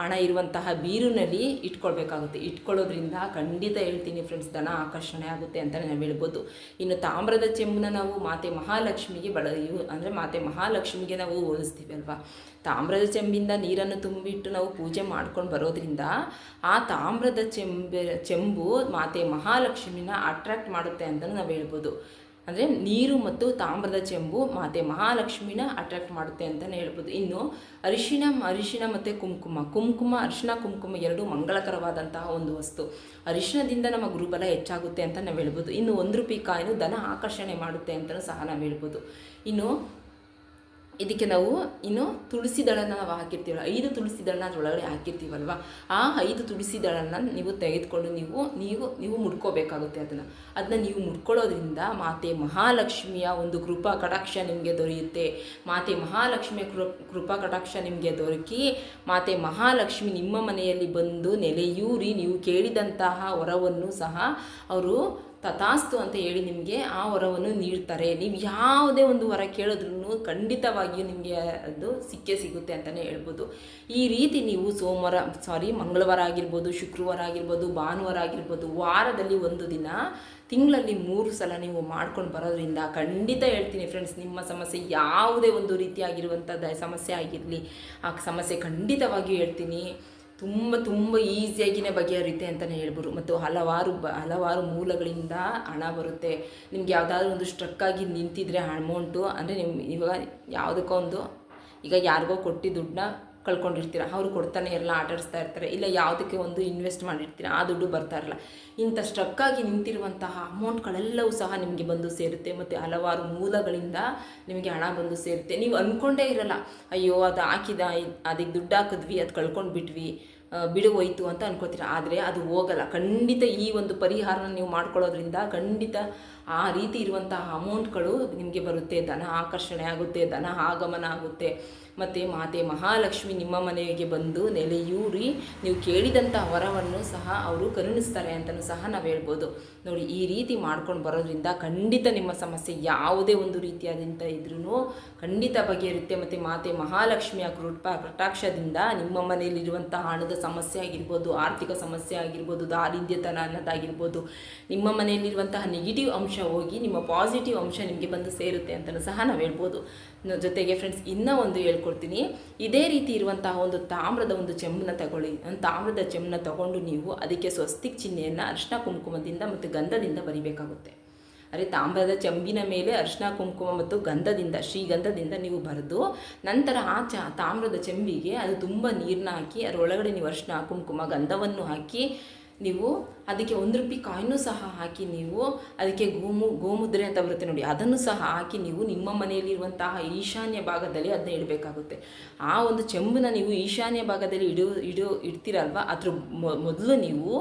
ಹಣ ಇರುವಂತಹ ಬೀರಿನಲ್ಲಿ ಇಟ್ಕೊಳ್ಬೇಕಾಗುತ್ತೆ. ಇಟ್ಕೊಳ್ಳೋದ್ರಿಂದ ಖಂಡಿತ ಹೇಳ್ತೀನಿ ಫ್ರೆಂಡ್ಸ್ ದನ ಆಕರ್ಷಣೆ ಆಗುತ್ತೆ ಅಂತಲೇ ನಾವು ಹೇಳ್ಬೋದು. ಇನ್ನು ತಾಮ್ರದ ಚೆಂಬನ್ನ ನಾವು ಮಾತೆ ಮಹಾಲಕ್ಷ್ಮಿಗೆ ಬಳ ಅಂದರೆ ಮಾತೆ ಮಹಾಲಕ್ಷ್ಮಿಗೆ ನಾವು ಹೋಲಿಸ್ತೀವಿ ಅಲ್ವಾ? ತಾಮ್ರದ ಚೆಂಬಿಂದ ನೀರನ್ನು ತುಂಬಿಟ್ಟು ನಾವು ಪೂಜೆ ಮಾಡ್ಕೊಂಡು ಬರೋದ್ರಿಂದ ಆ ತಾಮ್ರದ ಚೆಂಬೆ, ಚೆಂಬು ಮಾತೆ ಮಹಾಲಕ್ಷ್ಮಿನ ಅಟ್ರಾಕ್ಟ್ ಮಾಡುತ್ತೆ ಅಂತಲೂ ನಾವು ಹೇಳ್ಬೋದು. ಅಂದರೆ ನೀರು ಮತ್ತು ತಾಮ್ರದ ಚೆಂಬು ಮಾತೆ ಮಹಾಲಕ್ಷ್ಮಿನ ಅಟ್ರಾಕ್ಟ್ ಮಾಡುತ್ತೆ ಅಂತಲೇ ಹೇಳ್ಬೋದು. ಇನ್ನು ಅರಿಶಿಣ ಅರಿಶಿಣ ಮತ್ತು ಕುಂಕುಮ ಕುಂಕುಮ, ಅರಿಶಿಣ, ಕುಂಕುಮ ಎರಡು ಮಂಗಳಕರವಾದಂತಹ ಒಂದು ವಸ್ತು. ಅರಿಶಿಣದಿಂದ ನಮ್ಮ ಗುರುಬಲ ಹೆಚ್ಚಾಗುತ್ತೆ ಅಂತ ನಾವು ಹೇಳ್ಬೋದು. ಇನ್ನು ಒಂದು ರೂಪಾಯಿ ಕಾಯಿನು ದನ ಆಕರ್ಷಣೆ ಮಾಡುತ್ತೆ ಅಂತಲೂ ಸಹ ನಾವು ಹೇಳ್ಬೋದು. ಇನ್ನು ಇದಕ್ಕೆ ನಾವು ಇನ್ನು ತುಳಸಿ ದಳನ ನಾವು ಹಾಕಿರ್ತೀವಲ್ಲ, ಐದು ತುಳಸಿ ದಳನ ಅದರೊಳಗಡೆ ಹಾಕಿರ್ತೀವಲ್ವ? ಆ ಐದು ತುಳಸಿ ದಳನ ನೀವು ತೆಗೆದುಕೊಂಡು ನೀವು ನೀವು ನೀವು ಮುಡ್ಕೋಬೇಕಾಗುತ್ತೆ ಅದನ್ನು. ಅದನ್ನ ನೀವು ಮುಡ್ಕೊಳ್ಳೋದ್ರಿಂದ ಮಾತೆ ಮಹಾಲಕ್ಷ್ಮಿಯ ಒಂದು ಕೃಪಾ ಕಟಾಕ್ಷ ನಿಮಗೆ ದೊರೆಯುತ್ತೆ. ಮಾತೆ ಮಹಾಲಕ್ಷ್ಮಿಯ ಕೃಪಾ ಕಟಾಕ್ಷ ನಿಮಗೆ ದೊರಕಿ, ಮಾತೆ ಮಹಾಲಕ್ಷ್ಮಿ ನಿಮ್ಮ ಮನೆಯಲ್ಲಿ ಬಂದು ನೆಲೆಯೂರಿ ನೀವು ಕೇಳಿದಂತಹ ವರವನ್ನು ಸಹ ಅವರು ತಥಾಸ್ತು ಅಂತ ಹೇಳಿ ನಿಮಗೆ ಆ ವರವನ್ನು ನೀಡ್ತಾರೆ. ನೀವು ಯಾವುದೇ ಒಂದು ವರ ಕೇಳಿದ್ರೂ ಖಂಡಿತವಾಗಿಯೂ ನಿಮಗೆ ಅದು ಸಿಕ್ಕೇ ಸಿಗುತ್ತೆ ಅಂತಲೇ ಹೇಳ್ಬೋದು. ಈ ರೀತಿ ನೀವು ಸೋಮವಾರ ಸಾರಿ ಮಂಗಳವಾರ ಆಗಿರ್ಬೋದು, ಶುಕ್ರವಾರ ಆಗಿರ್ಬೋದು, ಭಾನುವಾರ ಆಗಿರ್ಬೋದು, ವಾರದಲ್ಲಿ ಒಂದು ದಿನ, ತಿಂಗಳಲ್ಲಿ ಮೂರು ಸಲ ನೀವು ಮಾಡ್ಕೊಂಡು ಬರೋದ್ರಿಂದ ಖಂಡಿತ ಹೇಳ್ತೀನಿ ಫ್ರೆಂಡ್ಸ್ ನಿಮ್ಮ ಸಮಸ್ಯೆ ಯಾವುದೇ ಒಂದು ರೀತಿಯಾಗಿರುವಂಥ ಸಮಸ್ಯೆ ಆಗಿರಲಿ, ಆ ಸಮಸ್ಯೆ ಖಂಡಿತವಾಗಿಯೂ ಹೇಳ್ತೀನಿ. ತುಂಬ ತುಂಬ ಈಸಿಯಾಗಿಯೇ ಬಗೆಹರಿಯುತ್ತೆ ಅಂತಲೇ ಹೇಳ್ಬೋದು. ಮತ್ತು ಹಲವಾರು ಬ, ಹಲವಾರು ಮೂಲಗಳಿಂದ ಹಣ ಬರುತ್ತೆ. ನಿಮ್ಗೆ ಯಾವುದಾದ್ರೂ ಒಂದು ಸ್ಟ್ರಕ್ ಆಗಿ ನಿಂತಿದ್ರೆ ಅಮೌಂಟು ಅಂದರೆ ನಿಮ್ಮ ಇವಾಗ ಯಾವುದಕ್ಕೋ ಒಂದು, ಈಗ ಯಾರಿಗೋ ಕೊಟ್ಟು ದುಡ್ಡನ್ನ ಕಳ್ಕೊಂಡಿರ್ತೀರ. ಅವರು ಕೊಡ್ತಾನೆ ಇರಲ್ಲ, ಆಟಾಡಿಸ್ತಾ ಇರ್ತಾರೆ. ಇಲ್ಲ ಯಾವುದಕ್ಕೆ ಒಂದು ಇನ್ವೆಸ್ಟ್ ಮಾಡಿರ್ತೀರ, ಆ ದುಡ್ಡು ಬರ್ತಾ ಇರಲ್ಲ. ಇಂಥ ಸ್ಟ್ರಕ್ಕಾಗಿ ನಿಂತಿರುವಂತಹ ಅಮೌಂಟ್ಗಳೆಲ್ಲವೂ ಸಹ ನಿಮಗೆ ಬಂದು ಸೇರುತ್ತೆ. ಮತ್ತು ಹಲವಾರು ಮೂಲಗಳಿಂದ ನಿಮಗೆ ಹಣ ಬಂದು ಸೇರುತ್ತೆ. ನೀವು ಅಂದ್ಕೊಂಡೇ ಇರಲ್ಲ, ಅಯ್ಯೋ, ಅದು ಹಾಕಿದ ಅದಕ್ಕೆ ದುಡ್ಡು ಹಾಕಿದ್ವಿ, ಅದು ಕಳ್ಕೊಂಡು ಬಿಟ್ವಿ ಆ, ಬಿಡು ಹೋಯ್ತು ಅಂತ ಅನ್ಕೋತೀರ. ಆದರೆ ಅದು ಹೋಗಲ್ಲ. ಖಂಡಿತ ಈ ಒಂದು ಪರಿಹಾರನ ನೀವು ಮಾಡ್ಕೊಳ್ಳೋದ್ರಿಂದ ಖಂಡಿತ ಆ ರೀತಿ ಇರುವಂತಹ ಅಮೌಂಟ್ಗಳು ನಿಮಗೆ ಬರುತ್ತೆ. ಧನ ಆಕರ್ಷಣೆ ಆಗುತ್ತೆ, ಧನ ಆಗಮನ ಆಗುತ್ತೆ. ಮತ್ತು ಮಾತೆ ಮಹಾಲಕ್ಷ್ಮಿ ನಿಮ್ಮ ಮನೆಗೆ ಬಂದು ನೆಲೆಯೂರಿ ನೀವು ಕೇಳಿದಂಥ ವರವನ್ನು ಸಹ ಅವರು ಕರುಣಿಸ್ತಾರೆ ಅಂತಲೂ ಸಹ ನಾವು ಹೇಳ್ಬೋದು. ನೋಡಿ, ಈ ರೀತಿ ಮಾಡ್ಕೊಂಡು ಬರೋದ್ರಿಂದ ಖಂಡಿತ ನಿಮ್ಮ ಸಮಸ್ಯೆ ಯಾವುದೇ ಒಂದು ರೀತಿಯಾದಂಥ ಇದ್ರೂ ಖಂಡಿತ ಬಗೆಯಿರುತ್ತೆ ಮತ್ತು ಮಾತೆ ಮಹಾಲಕ್ಷ್ಮಿಯ ಕೃಪ ಕಟಾಕ್ಷದಿಂದ ನಿಮ್ಮ ಮನೆಯಲ್ಲಿರುವಂಥ ಹಣದ ಸಮಸ್ಯೆ ಆಗಿರ್ಬೋದು, ಆರ್ಥಿಕ ಸಮಸ್ಯೆ ಆಗಿರ್ಬೋದು, ದಾರಿದ್ರ್ಯತನ ಅನ್ನೋದಾಗಿರ್ಬೋದು, ನಿಮ್ಮ ಮನೆಯಲ್ಲಿರುವಂತಹ ನೆಗೆಟಿವ್ ಅಂಶ ಹೋಗಿ ನಿಮ್ಮ ಪಾಸಿಟಿವ್ ಅಂಶ ನಿಮಗೆ ಬಂದು ಸೇರುತ್ತೆ ಅಂತಲೂ ಸಹ ನಾವು ಹೇಳ್ಬೋದು. ಜೊತೆಗೆ ಫ್ರೆಂಡ್ಸ್ ಇನ್ನೂ ಒಂದು ಹೇಳ್ಕೊಡ್ತೀನಿ. ಇದೇ ರೀತಿ ಇರುವಂತಹ ಒಂದು ತಾಮ್ರದ ಒಂದು ಚೆಮ್ಮನ್ನ ತಗೊಳ್ಳಿ. ತಾಮ್ರದ ಚೆಮ್ಮನ್ನ ತಗೊಂಡು ನೀವು ಅದಕ್ಕೆ ಸ್ವಸ್ತಿಕ್ ಚಿಹ್ನೆಯನ್ನು ಅರ್ಶನ ಕುಂಕುಮದಿಂದ ಮತ್ತು ಗಂಧದಿಂದ ಬರಿಬೇಕಾಗುತ್ತೆ. ಅರೆ ತಾಮ್ರದ ಚಂಬಿನ ಮೇಲೆ ಅರಿಶಿನ ಕುಂಕುಮ ಮತ್ತು ಗಂಧದಿಂದ, ಶ್ರೀಗಂಧದಿಂದ ನೀವು ಬರೆದು ನಂತರ ಆ ಚ, ತಾಮ್ರದ ಚೆಂಬಿಗೆ ಅದು ತುಂಬ ನೀರನ್ನ ಹಾಕಿ ಅದರೊಳಗಡೆ ನೀವು ಅರಿಶಿನ, ಕುಂಕುಮ, ಗಂಧವನ್ನು ಹಾಕಿ ನೀವು ಅದಕ್ಕೆ ಒಂದು ರೂಪಾಯಿ ಕಾಯಿನೂ ಸಹ ಹಾಕಿ ನೀವು ಅದಕ್ಕೆ ಗೋಮು, ಗೋಮುದ್ರೆ ಅಂತ ಬರುತ್ತೆ ನೋಡಿ, ಅದನ್ನು ಸಹ ಹಾಕಿ ನೀವು ನಿಮ್ಮ ಮನೆಯಲ್ಲಿರುವಂತಹ ಈಶಾನ್ಯ ಭಾಗದಲ್ಲಿ ಅದನ್ನ ಇಡಬೇಕಾಗುತ್ತೆ. ಆ ಒಂದು ಚೆಂಬನ್ನ ನೀವು ಈಶಾನ್ಯ ಭಾಗದಲ್ಲಿ ಇಡು ಇಡು, ಇಡ್ತೀರಲ್ವ, ಅದ್ರ ಮೊದಲು ನೀವು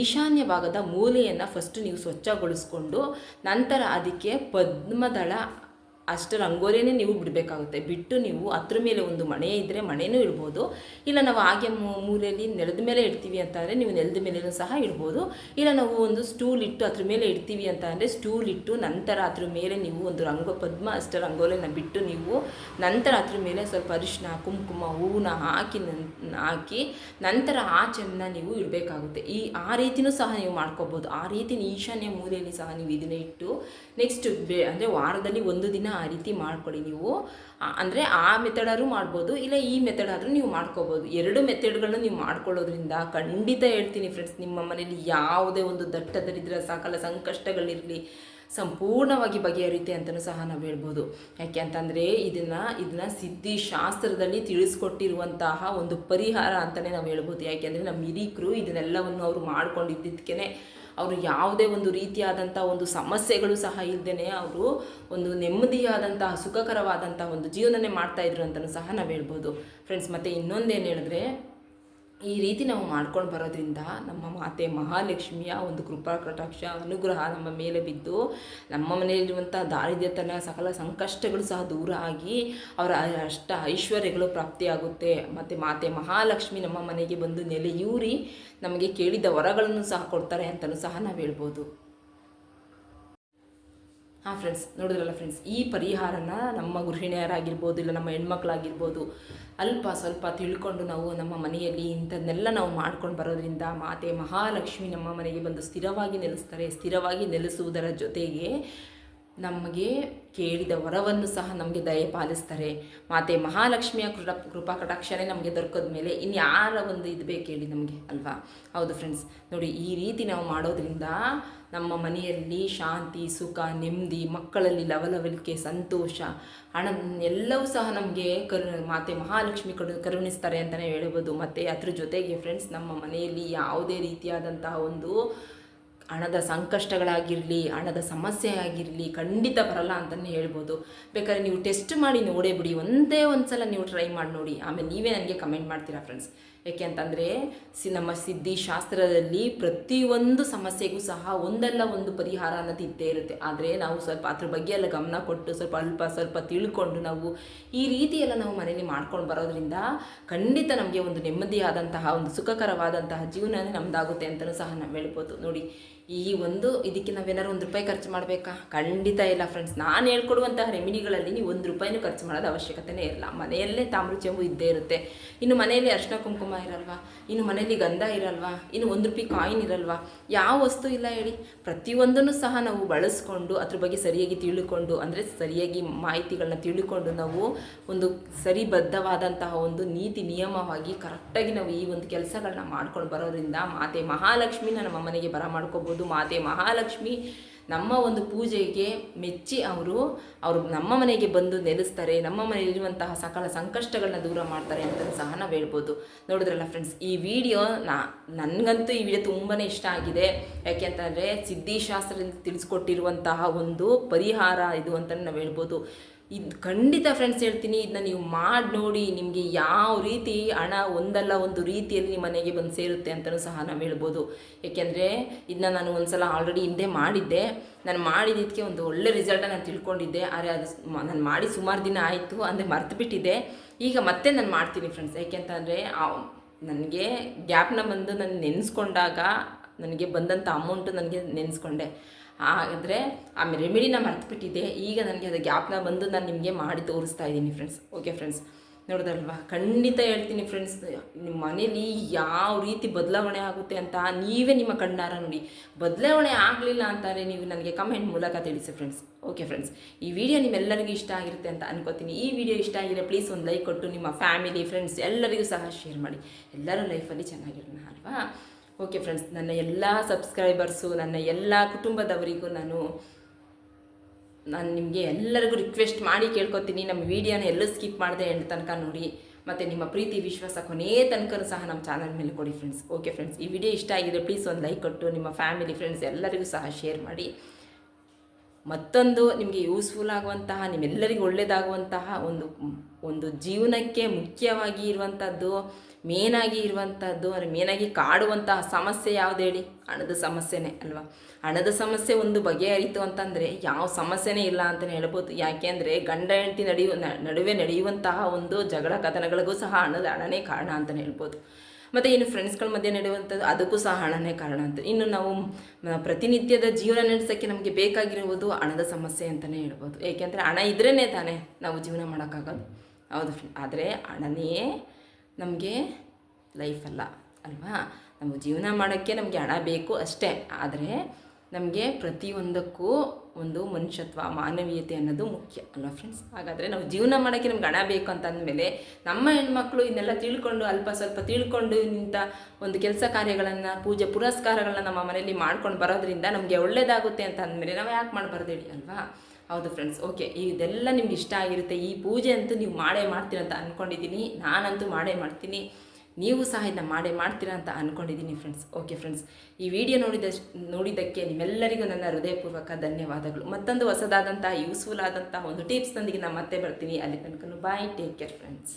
ಈಶಾನ್ಯ ಭಾಗದ ಮೂಲೆಯನ್ನು ಫಸ್ಟ್ ನೀವು ಸ್ವಚ್ಛಗೊಳಿಸ್ಕೊಂಡು ನಂತರ ಅದಕ್ಕೆ ಪದ್ಮದಳ ಅಷ್ಟರ ರಂಗೋಲಿನೇ ನೀವು ಬಿಡಬೇಕಾಗುತ್ತೆ. ಬಿಟ್ಟು ನೀವು ಅದ್ರ ಮೇಲೆ ಒಂದು ಮಣೆ ಇದ್ದರೆ ಮಣೆನೂ ಇಡ್ಬೋದು. ಇಲ್ಲ ನಾವು ಹಾಗೆ ಮೂಲೆಯಲ್ಲಿ ನೆಲದ ಮೇಲೆ ಇಡ್ತೀವಿ ಅಂತ ಅಂದರೆ ನೀವು ನೆಲದ ಮೇಲೆಯೂ ಸಹ ಇಡ್ಬೋದು. ಇಲ್ಲ ನಾವು ಒಂದು ಸ್ಟೂಲ್ ಇಟ್ಟು ಅದ್ರ ಮೇಲೆ ಇಡ್ತೀವಿ ಅಂತ ಅಂದರೆ ಸ್ಟೂಲ್ ಇಟ್ಟು ನಂತರ ಅದ್ರ ಮೇಲೆ ನೀವು ಒಂದು ರಂಗೋ, ಪದ್ಮ ಅಷ್ಟು ರಂಗೋಲಿನ ಬಿಟ್ಟು ನೀವು ನಂತರ ಅದ್ರ ಮೇಲೆ ಸ್ವಲ್ಪ ಅರಿಶಿನ ಕುಂಕುಮ, ಹೂವನ್ನ ಹಾಕಿ ಹಾಕಿ ನಂತರ ಆ ಚೆನ್ನ ನೀವು ಇಡಬೇಕಾಗುತ್ತೆ. ಈ, ಆ ರೀತಿನೂ ಸಹ ನೀವು ಮಾಡ್ಕೋಬೋದು. ಆ ರೀತಿ ಈಶಾನ್ಯ ಮೂಲೆಯಲ್ಲಿ ಸಹ ನೀವು ಇದನ್ನ ಇಟ್ಟು ನೆಕ್ಸ್ಟ್ ಬೇ, ಅಂದರೆ ವಾರದಲ್ಲಿ ಒಂದು ದಿನ ಆ ರೀತಿ ಮಾಡ್ಕೊಳ್ಳಿ ನೀವು. ಅಂದರೆ ಆ ಮೆಥಡಾದ್ರೂ ಮಾಡ್ಬೋದು, ಇಲ್ಲ ಈ ಮೆಥಡ್ ಆದರೂ ನೀವು ಮಾಡ್ಕೋಬೋದು. ಎರಡು ಮೆಥಡ್ಗಳನ್ನ ನೀವು ಮಾಡ್ಕೊಳ್ಳೋದ್ರಿಂದ ಖಂಡಿತ ಹೇಳ್ತೀನಿ ಫ್ರೆಂಡ್ಸ್ ನಿಮ್ಮ ಮನೇಲಿ ಯಾವುದೇ ಒಂದು ದಟ್ಟ ದರಿದ್ರ ಸಾಕಲ್ಲ ಸಂಕಷ್ಟಗಳಿರಲಿ, ಸಂಪೂರ್ಣವಾಗಿ ಬಗೆಹರಿಯುತ್ತೆ ಅಂತಲೂ ಸಹ ನಾವು ಹೇಳ್ಬೋದು. ಯಾಕೆ ಅಂತಂದರೆ ಇದನ್ನು ಇದನ್ನು ಸಿದ್ಧಿ ಶಾಸ್ತ್ರದಲ್ಲಿ ತಿಳಿಸ್ಕೊಟ್ಟಿರುವಂತಹ ಒಂದು ಪರಿಹಾರ ಅಂತಲೇ ನಾವು ಹೇಳ್ಬೋದು. ಯಾಕೆಂದರೆ ನಮ್ಮ ಹಿರೀಕರು ಇದನ್ನೆಲ್ಲವನ್ನು ಅವರು ಮಾಡ್ಕೊಂಡಿದ್ದಕ್ಕೆ ಅವರು ಯಾವುದೇ ಒಂದು ರೀತಿಯಾದಂಥ ಒಂದು ಸಮಸ್ಯೆಗಳು ಸಹ ಇಲ್ಲದೇ ಅವರು ಒಂದು ನೆಮ್ಮದಿಯಾದಂತಹ ಸುಖಕರವಾದಂಥ ಒಂದು ಜೀವನನೇ ಮಾಡ್ತಾ ಇದ್ರು ಅಂತಲೂ ಸಹ ನಾವು ಹೇಳ್ಬೋದು. ಫ್ರೆಂಡ್ಸ್ ಮತ್ತು ಇನ್ನೊಂದೇನು ಹೇಳಿದ್ರೆ ಈ ರೀತಿ ನಾವು ಮಾಡ್ಕೊಂಡು ಬರೋದ್ರಿಂದ ನಮ್ಮ ಮಾತೆ ಮಹಾಲಕ್ಷ್ಮಿಯ ಒಂದು ಕೃಪಾ, ಕಟಾಕ್ಷ, ಅನುಗ್ರಹ ನಮ್ಮ ಮೇಲೆ ಬಿದ್ದು ನಮ್ಮ ಮನೆಯಲ್ಲಿರುವಂಥ ದಾರಿದ್ರ್ಯತನ, ಸಕಲ ಸಂಕಷ್ಟಗಳು ಸಹ ದೂರ ಆಗಿ ಅವರ ಅಷ್ಟ ಐಶ್ವರ್ಯಗಳು ಪ್ರಾಪ್ತಿಯಾಗುತ್ತೆ. ಮತ್ತು ಮಾತೆ ಮಹಾಲಕ್ಷ್ಮಿ ನಮ್ಮ ಮನೆಗೆ ಬಂದು ನೆಲೆಯೂರಿ ನಮಗೆ ಕೇಳಿದ ವರಗಳನ್ನು ಸಹ ಕೊಡ್ತಾರೆ ಅಂತಲೂ ಸಹ ನಾವು ಹೇಳ್ಬೋದು. ಹಾಂ ಫ್ರೆಂಡ್ಸ್ ನೋಡಿದ್ರಲ್ಲ ಫ್ರೆಂಡ್ಸ್ ಈ ಪರಿಹಾರನ ನಮ್ಮ ಗೃಹಿಣಿಯರಾಗಿರ್ಬೋದು ಇಲ್ಲ ನಮ್ಮ ಹೆಣ್ಮಕ್ಳಾಗಿರ್ಬೋದು ಅಲ್ಪ ಸ್ವಲ್ಪ ತಿಳ್ಕೊಂಡು ನಾವು ನಮ್ಮ ಮನೆಯಲ್ಲಿ ಇಂಥದ್ದನ್ನೆಲ್ಲ ನಾವು ಮಾಡ್ಕೊಂಡು ಬರೋದ್ರಿಂದ ಮಾತೆ ಮಹಾಲಕ್ಷ್ಮಿ ನಮ್ಮ ಮನೆಗೆ ಬಂದು ಸ್ಥಿರವಾಗಿ ನೆಲೆಸ್ತಾರೆ, ಸ್ಥಿರವಾಗಿ ನೆಲೆಸುವುದರ ಜೊತೆಗೆ ನಮಗೆ ಕೇಳಿದ ವರವನ್ನು ಸಹ ನಮಗೆ ದಯ ಪಾಲಿಸ್ತಾರೆ ಮಾತೆ ಮಹಾಲಕ್ಷ್ಮಿಯ ಕೃಪ, ಕೃಪಾ ಕಟಾಕ್ಷನೇ ನಮಗೆ ದೊರಕೋದ ಮೇಲೆ ಇನ್ಯಾರ ಯಾರ ಒಂದು ಇದು ಬೇಕೇಳಿ ನಮಗೆ, ಅಲ್ವಾ? ಹೌದು ಫ್ರೆಂಡ್ಸ್ ನೋಡಿ ಈ ರೀತಿ ನಾವು ಮಾಡೋದ್ರಿಂದ ನಮ್ಮ ಮನೆಯಲ್ಲಿ ಶಾಂತಿ, ಸುಖ, ನೆಮ್ಮದಿ, ಮಕ್ಕಳಲ್ಲಿ ಲವಲವಲಿಕೆ ಸಂತೋಷ, ಹಣ ಎಲ್ಲವೂ ಸಹ ನಮಗೆ ಕರು, ಮಾತೆ ಮಹಾಲಕ್ಷ್ಮಿ ಕರು ಕರುಣಿಸ್ತಾರೆ ಅಂತಲೇ ಹೇಳ್ಬೋದು. ಮತ್ತು ಅದ್ರ ಜೊತೆಗೆ ಫ್ರೆಂಡ್ಸ್ ನಮ್ಮ ಮನೆಯಲ್ಲಿ ಯಾವುದೇ ರೀತಿಯಾದಂತಹ ಒಂದು ಹಣದ ಸಂಕಷ್ಟಗಳಾಗಿರಲಿ, ಹಣದ ಸಮಸ್ಯೆ ಆಗಿರಲಿ ಖಂಡಿತ ಬರಲ್ಲ ಅಂತಲೇ ಹೇಳ್ಬೋದು. ಬೇಕಾದ್ರೆ ನೀವು ಟೆಸ್ಟ್ ಮಾಡಿ ನೋಡೇ ಬಿಡಿ, ಒಂದೇ ಒಂದು ಸಲ ನೀವು ಟ್ರೈ ಮಾಡಿ ನೋಡಿ. ಆಮೇಲೆ ನೀವೇ ನನಗೆ ಕಮೆಂಟ್ ಮಾಡ್ತೀರಾ ಫ್ರೆಂಡ್ಸ್ ಯಾಕೆ ಅಂತಂದರೆ, ಸಿ ನಮ್ಮ ಸಿದ್ಧಿ ಶಾಸ್ತ್ರದಲ್ಲಿ ಪ್ರತಿಯೊಂದು ಸಮಸ್ಯೆಗೂ ಸಹ ಒಂದಲ್ಲ ಒಂದು ಪರಿಹಾರ ಅನ್ನೋದು ಇದ್ದೇ ಇರುತ್ತೆ. ಆದರೆ ನಾವು ಸ್ವಲ್ಪ ಅದ್ರ ಬಗ್ಗೆ ಎಲ್ಲ ಗಮನ ಕೊಟ್ಟು, ಸ್ವಲ್ಪ ಅಲ್ಪ ಸ್ವಲ್ಪ ತಿಳ್ಕೊಂಡು ನಾವು ಈ ರೀತಿಯೆಲ್ಲ ನಾವು ಮನೇಲಿ ಮಾಡ್ಕೊಂಡು ಬರೋದ್ರಿಂದ ಖಂಡಿತ ನಮಗೆ ಒಂದು ನೆಮ್ಮದಿಯಾದಂತಹ, ಒಂದು ಸುಖಕರವಾದಂತಹ ಜೀವನನೇ ನಮ್ಮದಾಗುತ್ತೆ ಅಂತಲೂ ಸಹ ನಾವು ಹೇಳ್ಬೋದು. ನೋಡಿ ಈ ಒಂದು ಇದಕ್ಕೆ ನಾವೇನಾದ್ರು ಒಂದು ರೂಪಾಯಿ ಖರ್ಚು ಮಾಡಬೇಕಾ? ಖಂಡಿತ ಇಲ್ಲ ಫ್ರೆಂಡ್ಸ್ ನಾನು ಹೇಳ್ಕೊಡುವಂತಹ ರೆಮಿಡಿಗಳಲ್ಲಿ ನೀವು ಒಂದು ರೂಪಾಯಿನೂ ಖರ್ಚು ಮಾಡೋದು ಅವಶ್ಯಕತೆನೇ ಇರಲ್ಲ ಮನೆಯಲ್ಲೇ ತಾಮ್ರ ಚೆಂಬು ಇದ್ದೇ ಇರುತ್ತೆ. ಇನ್ನು ಮನೆಯಲ್ಲಿ ಅರ್ಶಿನ ಕುಂಕುಮ ಇರಲ್ವಾ? ಇನ್ನು ಮನೆಯಲ್ಲಿ ಗಂಧ ಇರಲ್ವಾ? ಇನ್ನು ಒಂದು ರೂಪಾಯಿ ಕಾಯಿನ್ ಇರಲ್ವಾ? ಯಾವ ವಸ್ತು ಇಲ್ಲ ಹೇಳಿ. ಪ್ರತಿಯೊಂದನ್ನು ಸಹ ನಾವು ಬಳಸ್ಕೊಂಡು, ಅದ್ರ ಬಗ್ಗೆ ಸರಿಯಾಗಿ ತಿಳ್ಕೊಂಡು, ಅಂದರೆ ಸರಿಯಾಗಿ ಮಾಹಿತಿಗಳನ್ನ ತಿಳ್ಕೊಂಡು ನಾವು ಒಂದು ಸರಿಬದ್ಧವಾದಂತಹ ಒಂದು ನೀತಿ ನಿಯಮವಾಗಿ ಕರೆಕ್ಟಾಗಿ ನಾವು ಈ ಒಂದು ಕೆಲಸಗಳನ್ನ ಮಾಡ್ಕೊಂಡು ಬರೋದ್ರಿಂದ ಮಾತೆ ಮಹಾಲಕ್ಷ್ಮಿನ ನಮ್ಮ ಮನೆಗೆ ಬರ ಮಾಡ್ಕೋಬೋದು. ಮಾತೆ ಮಹಾಲಕ್ಷ್ಮಿ ನಮ್ಮ ಒಂದು ಪೂಜೆಗೆ ಮೆಚ್ಚಿ ಅವರು ಅವರು ನಮ್ಮ ಮನೆಗೆ ಬಂದು ನೆಲೆಸ್ತಾರೆ ನಮ್ಮ ಮನೆಯಲ್ಲಿರುವಂತಹ ಸಕಲ ಸಂಕಷ್ಟಗಳನ್ನ ದೂರ ಮಾಡ್ತಾರೆ ಅಂತ ಸಹ ನಾವು ಹೇಳ್ಬೋದು. ನೋಡಿದ್ರಲ್ಲ ಫ್ರೆಂಡ್ಸ್ ಈ ವಿಡಿಯೋ ನಾ, ನನಗಂತೂ ಈ ವಿಡಿಯೋ ತುಂಬಾ ಇಷ್ಟ ಆಗಿದೆ. ಯಾಕೆ ಅಂತಂದರೆ ಸಿದ್ಧಿಶಾಸ್ತ್ರದಿಂದ ತಿಳಿಸ್ಕೊಟ್ಟಿರುವಂತಹ ಒಂದು ಪರಿಹಾರ ಇದು ಅಂತ ನಾವು ಹೇಳ್ಬೋದು. ಇದು ಖಂಡಿತ ಫ್ರೆಂಡ್ಸ್ ಹೇಳ್ತೀನಿ ಇದನ್ನ ನೀವು ಮಾಡಿ ನೋಡಿ, ನಿಮಗೆ ಯಾವ ರೀತಿ ಹಣ ಒಂದಲ್ಲ ಒಂದು ರೀತಿಯಲ್ಲಿ ನಿಮ್ಮ ಮನೆಗೆ ಬಂದು ಸೇರುತ್ತೆ ಅಂತಲೂ ಸಹ ನಾವು ಹೇಳ್ಬೋದು. ಏಕೆಂದರೆ ಇದನ್ನ ನಾನು ಒಂದ್ಸಲ ಆಲ್ರೆಡಿ ಹಿಂದೆ ಮಾಡಿದ್ದೆ. ನಾನು ಮಾಡಿದ್ದಕ್ಕೆ ಒಂದು ಒಳ್ಳೆ ರಿಸಲ್ಟನ್ನು ನಾನು ತಿಳ್ಕೊಂಡಿದ್ದೆ. ಆದರೆ ಅದು ನಾನು ಮಾಡಿ ಸುಮಾರು ದಿನ ಆಯಿತು, ಅಂದರೆ ಮರ್ತು ಬಿಟ್ಟಿದ್ದೆ. ಈಗ ಮತ್ತೆ ನಾನು ಮಾಡ್ತೀನಿ ಫ್ರೆಂಡ್ಸ್ ಏಕೆಂತಂದರೆ ನನಗೆ ಗ್ಯಾಪ್ನ ಬಂದು ನಾನು ನೆನೆಸ್ಕೊಂಡಾಗ ನನಗೆ ಬಂದಂಥ ಅಮೌಂಟು ನನಗೆ ನೆನೆಸ್ಕೊಂಡೆ. ಹಾಗಾದರೆ ಆ ರೆಮಿಡಿನ ಮರ್ತುಬಿಟ್ಟಿದ್ದೆ. ಈಗ ನನಗೆ ಅದು ಗ್ಯಾಪ್ನ ಬಂದು ನಾನು ನಿಮಗೆ ಮಾಡಿ ತೋರಿಸ್ತಾ ಇದ್ದೀನಿ ಫ್ರೆಂಡ್ಸ್ ಓಕೆ ಫ್ರೆಂಡ್ಸ್ ನೋಡಿದ್ರಲ್ವಾ ಖಂಡಿತ ಹೇಳ್ತೀನಿ ಫ್ರೆಂಡ್ಸ್ ನಿಮ್ಮ ಮನೇಲಿ ಯಾವ ರೀತಿ ಬದಲಾವಣೆ ಆಗುತ್ತೆ ಅಂತ ನೀವೇ ನಿಮ್ಮ ಕಣ್ಣಾರ ನೋಡಿ. ಬದಲಾವಣೆ ಆಗಲಿಲ್ಲ ಅಂತಾರೆ ನೀವು ನನಗೆ ಕಮೆಂಟ್ ಮೂಲಕ ತಿಳಿಸಿ ಫ್ರೆಂಡ್ಸ್ ಓಕೆ ಫ್ರೆಂಡ್ಸ್ ಈ ವಿಡಿಯೋ ನಿಮ್ಮೆಲ್ಲರಿಗೂ ಇಷ್ಟ ಆಗಿರುತ್ತೆ ಅಂತ ಅನ್ಕೋತೀನಿ. ಈ ವಿಡಿಯೋ ಇಷ್ಟ ಆಗಿದೆ ಪ್ಲೀಸ್ ಒಂದು ಲೈಕ್ ಕೊಟ್ಟು ನಿಮ್ಮ ಫ್ಯಾಮಿಲಿ ಫ್ರೆಂಡ್ಸ್ ಎಲ್ಲರಿಗೂ ಸಹ ಶೇರ್ ಮಾಡಿ. ಎಲ್ಲರೂ ಲೈಫಲ್ಲಿ ಚೆನ್ನಾಗಿರೋಣ, ಅಲ್ವಾ? ಓಕೆ ಫ್ರೆಂಡ್ಸ್ ನನ್ನ ಎಲ್ಲ ಸಬ್ಸ್ಕ್ರೈಬರ್ಸು ನನ್ನ ಎಲ್ಲ ಕುಟುಂಬದವರಿಗೂ ನಾನು ನಾನು ನಿಮಗೆ ಎಲ್ಲರಿಗೂ ರಿಕ್ವೆಸ್ಟ್ ಮಾಡಿ ಕೇಳ್ಕೊತೀನಿ. ನಮ್ಮ ವೀಡಿಯೋನ ಎಲ್ಲೂ ಸ್ಕಿಪ್ ಮಾಡಿದೆ ಎಂಡ್ ತನಕ ನೋಡಿ. ಮತ್ತು ನಿಮ್ಮ ಪ್ರೀತಿ, ವಿಶ್ವಾಸ ಕೊನೇ ತನಕ ಸಹ ನಮ್ಮ ಚಾನಲ್ ಮೇಲೆ ಕೊಡಿ ಫ್ರೆಂಡ್ಸ್ ಓಕೆ ಫ್ರೆಂಡ್ಸ್ ಈ ವಿಡಿಯೋ ಇಷ್ಟ ಆಗಿದೆ ಪ್ಲೀಸ್ ಒಂದು ಲೈಕ್ ಕೊಟ್ಟು ನಿಮ್ಮ ಫ್ಯಾಮಿಲಿ ಫ್ರೆಂಡ್ಸ್ ಎಲ್ಲರಿಗೂ ಸಹ ಶೇರ್ ಮಾಡಿ. ಮತ್ತೊಂದು ನಿಮಗೆ ಯೂಸ್ಫುಲ್ ಆಗುವಂತಹ, ನಿಮ್ಮೆಲ್ಲರಿಗೂ ಒಳ್ಳೆಯದಾಗುವಂತಹ ಒಂದು ಒಂದು ಜೀವನಕ್ಕೆ ಮುಖ್ಯವಾಗಿ ಇರುವಂಥದ್ದು ಮೇನಾಗಿ ಇರುವಂಥದ್ದು ಅಂದರೆ ಮೇನಾಗಿ ಕಾಡುವಂತಹ ಸಮಸ್ಯೆ ಯಾವುದು ಹೇಳಿ? ಹಣದ ಸಮಸ್ಯೆನೇ ಅಲ್ವಾ? ಹಣದ ಸಮಸ್ಯೆ ಒಂದು ಬಗೆಹರಿತು ಅಂತಂದರೆ ಯಾವ ಸಮಸ್ಯೆನೇ ಇಲ್ಲ ಅಂತಲೇ ಹೇಳ್ಬೋದು. ಯಾಕೆಂದರೆ ಗಂಡ, ಹೆಂಡತಿ ನಡೆಯುವ ನಡುವೆ ನಡೆಯುವಂತಹ ಒಂದು ಜಗಳ ಕಥನಗಳಿಗೂ ಸಹ ಹಣದ ಹಣನೇ ಕಾರಣ ಅಂತಲೇ ಹೇಳ್ಬೋದು. ಮತ್ತು ಇನ್ನು ಫ್ರೆಂಡ್ಸ್ಗಳ ಮಧ್ಯೆ ನಡೆಯುವಂಥದ್ದು, ಅದಕ್ಕೂ ಸಹ ಹಣನೇ ಕಾರಣ ಅಂತ. ಇನ್ನು ನಾವು ಪ್ರತಿನಿತ್ಯದ ಜೀವನ ನಡೆಸೋಕ್ಕೆ ನಮಗೆ ಬೇಕಾಗಿರುವುದು ಹಣದ ಸಮಸ್ಯೆ ಅಂತಲೇ ಹೇಳ್ಬೋದು. ಏಕೆಂದರೆ ಹಣ ಇದ್ರೇ ತಾನೇ ನಾವು ಜೀವನ ಮಾಡೋಕ್ಕಾಗೋದು. ಹೌದು ಆದರೆ ಹಣನೇ ನಮಗೆ ಲೈಫಲ್ಲ ಅಲ್ವಾ? ನಮ್ಮ ಜೀವನ ಮಾಡೋಕ್ಕೆ ನಮಗೆ ಹಣ ಬೇಕು ಅಷ್ಟೇ. ಆದರೆ ನಮಗೆ ಪ್ರತಿಯೊಂದಕ್ಕೂ ಒಂದು ಮನುಷ್ಯತ್ವ, ಮಾನವೀಯತೆ ಅನ್ನೋದು ಮುಖ್ಯ, ಅಲ್ವಾ ಫ್ರೆಂಡ್ಸ್ ಹಾಗಾದರೆ ನಾವು ಜೀವನ ಮಾಡೋಕ್ಕೆ ನಮ್ಗೆ ಹಣ ಬೇಕು ಅಂತ ಅಂದಮೇಲೆ ನಮ್ಮ ಹೆಣ್ಮಕ್ಳು ಇದನ್ನೆಲ್ಲ ತಿಳ್ಕೊಂಡು, ಅಲ್ಪ ಸ್ವಲ್ಪ ತಿಳ್ಕೊಂಡು ಇಂಥ ಒಂದು ಕೆಲಸ ಕಾರ್ಯಗಳನ್ನು, ಪೂಜೆ ಪುರಸ್ಕಾರಗಳನ್ನ ನಮ್ಮ ಮನೆಯಲ್ಲಿ ಮಾಡ್ಕೊಂಡು ಬರೋದ್ರಿಂದ ನಮಗೆ ಒಳ್ಳೆಯದಾಗುತ್ತೆ ಅಂತ ಅಂದಮೇಲೆ ನಾವು ಯಾಕೆ ಮಾಡಬಾರ್ದು ಹೇಳಿ, ಅಲ್ವಾ? ಹೌದು ಫ್ರೆಂಡ್ಸ್ ಓಕೆ ಇದೆಲ್ಲ ನಿಮ್ಗೆ ಇಷ್ಟ ಆಗಿರುತ್ತೆ. ಈ ಪೂಜೆ ಅಂತೂ ನೀವು ಮಾಡೇ ಮಾಡ್ತೀರ ಅಂತ ಅಂದ್ಕೊಂಡಿದ್ದೀನಿ ನಾನಂತೂ ಮಾಡೇ ಮಾಡ್ತೀನಿ. ನೀವು ಸಹ ಇದನ್ನ ಮಾಡೇ ಮಾಡ್ತೀರಾ ಅಂತ ಅಂದ್ಕೊಂಡಿದ್ದೀನಿ ಫ್ರೆಂಡ್ಸ್ ಓಕೆ ಫ್ರೆಂಡ್ಸ್ ಈ ವಿಡಿಯೋ ನೋಡಿದ, ನೋಡಿದ್ದಕ್ಕೆ ನಿಮ್ಮೆಲ್ಲರಿಗೂ ನನ್ನ ಹೃದಯಪೂರ್ವಕ ಧನ್ಯವಾದಗಳು. ಮತ್ತೊಂದು ಹೊಸದಾದಂಥ ಯೂಸ್ಫುಲ್ ಆದಂಥ ಒಂದು ಟಿಪ್ಸ್ನೊಂದಿಗೆ ನಾನು ಮತ್ತೆ ಬರ್ತೀನಿ. ಅಲ್ಲಿ ತನಕ ಬಾಯ್ ಟೇಕ್ ಕೇರ್ ಫ್ರೆಂಡ್ಸ್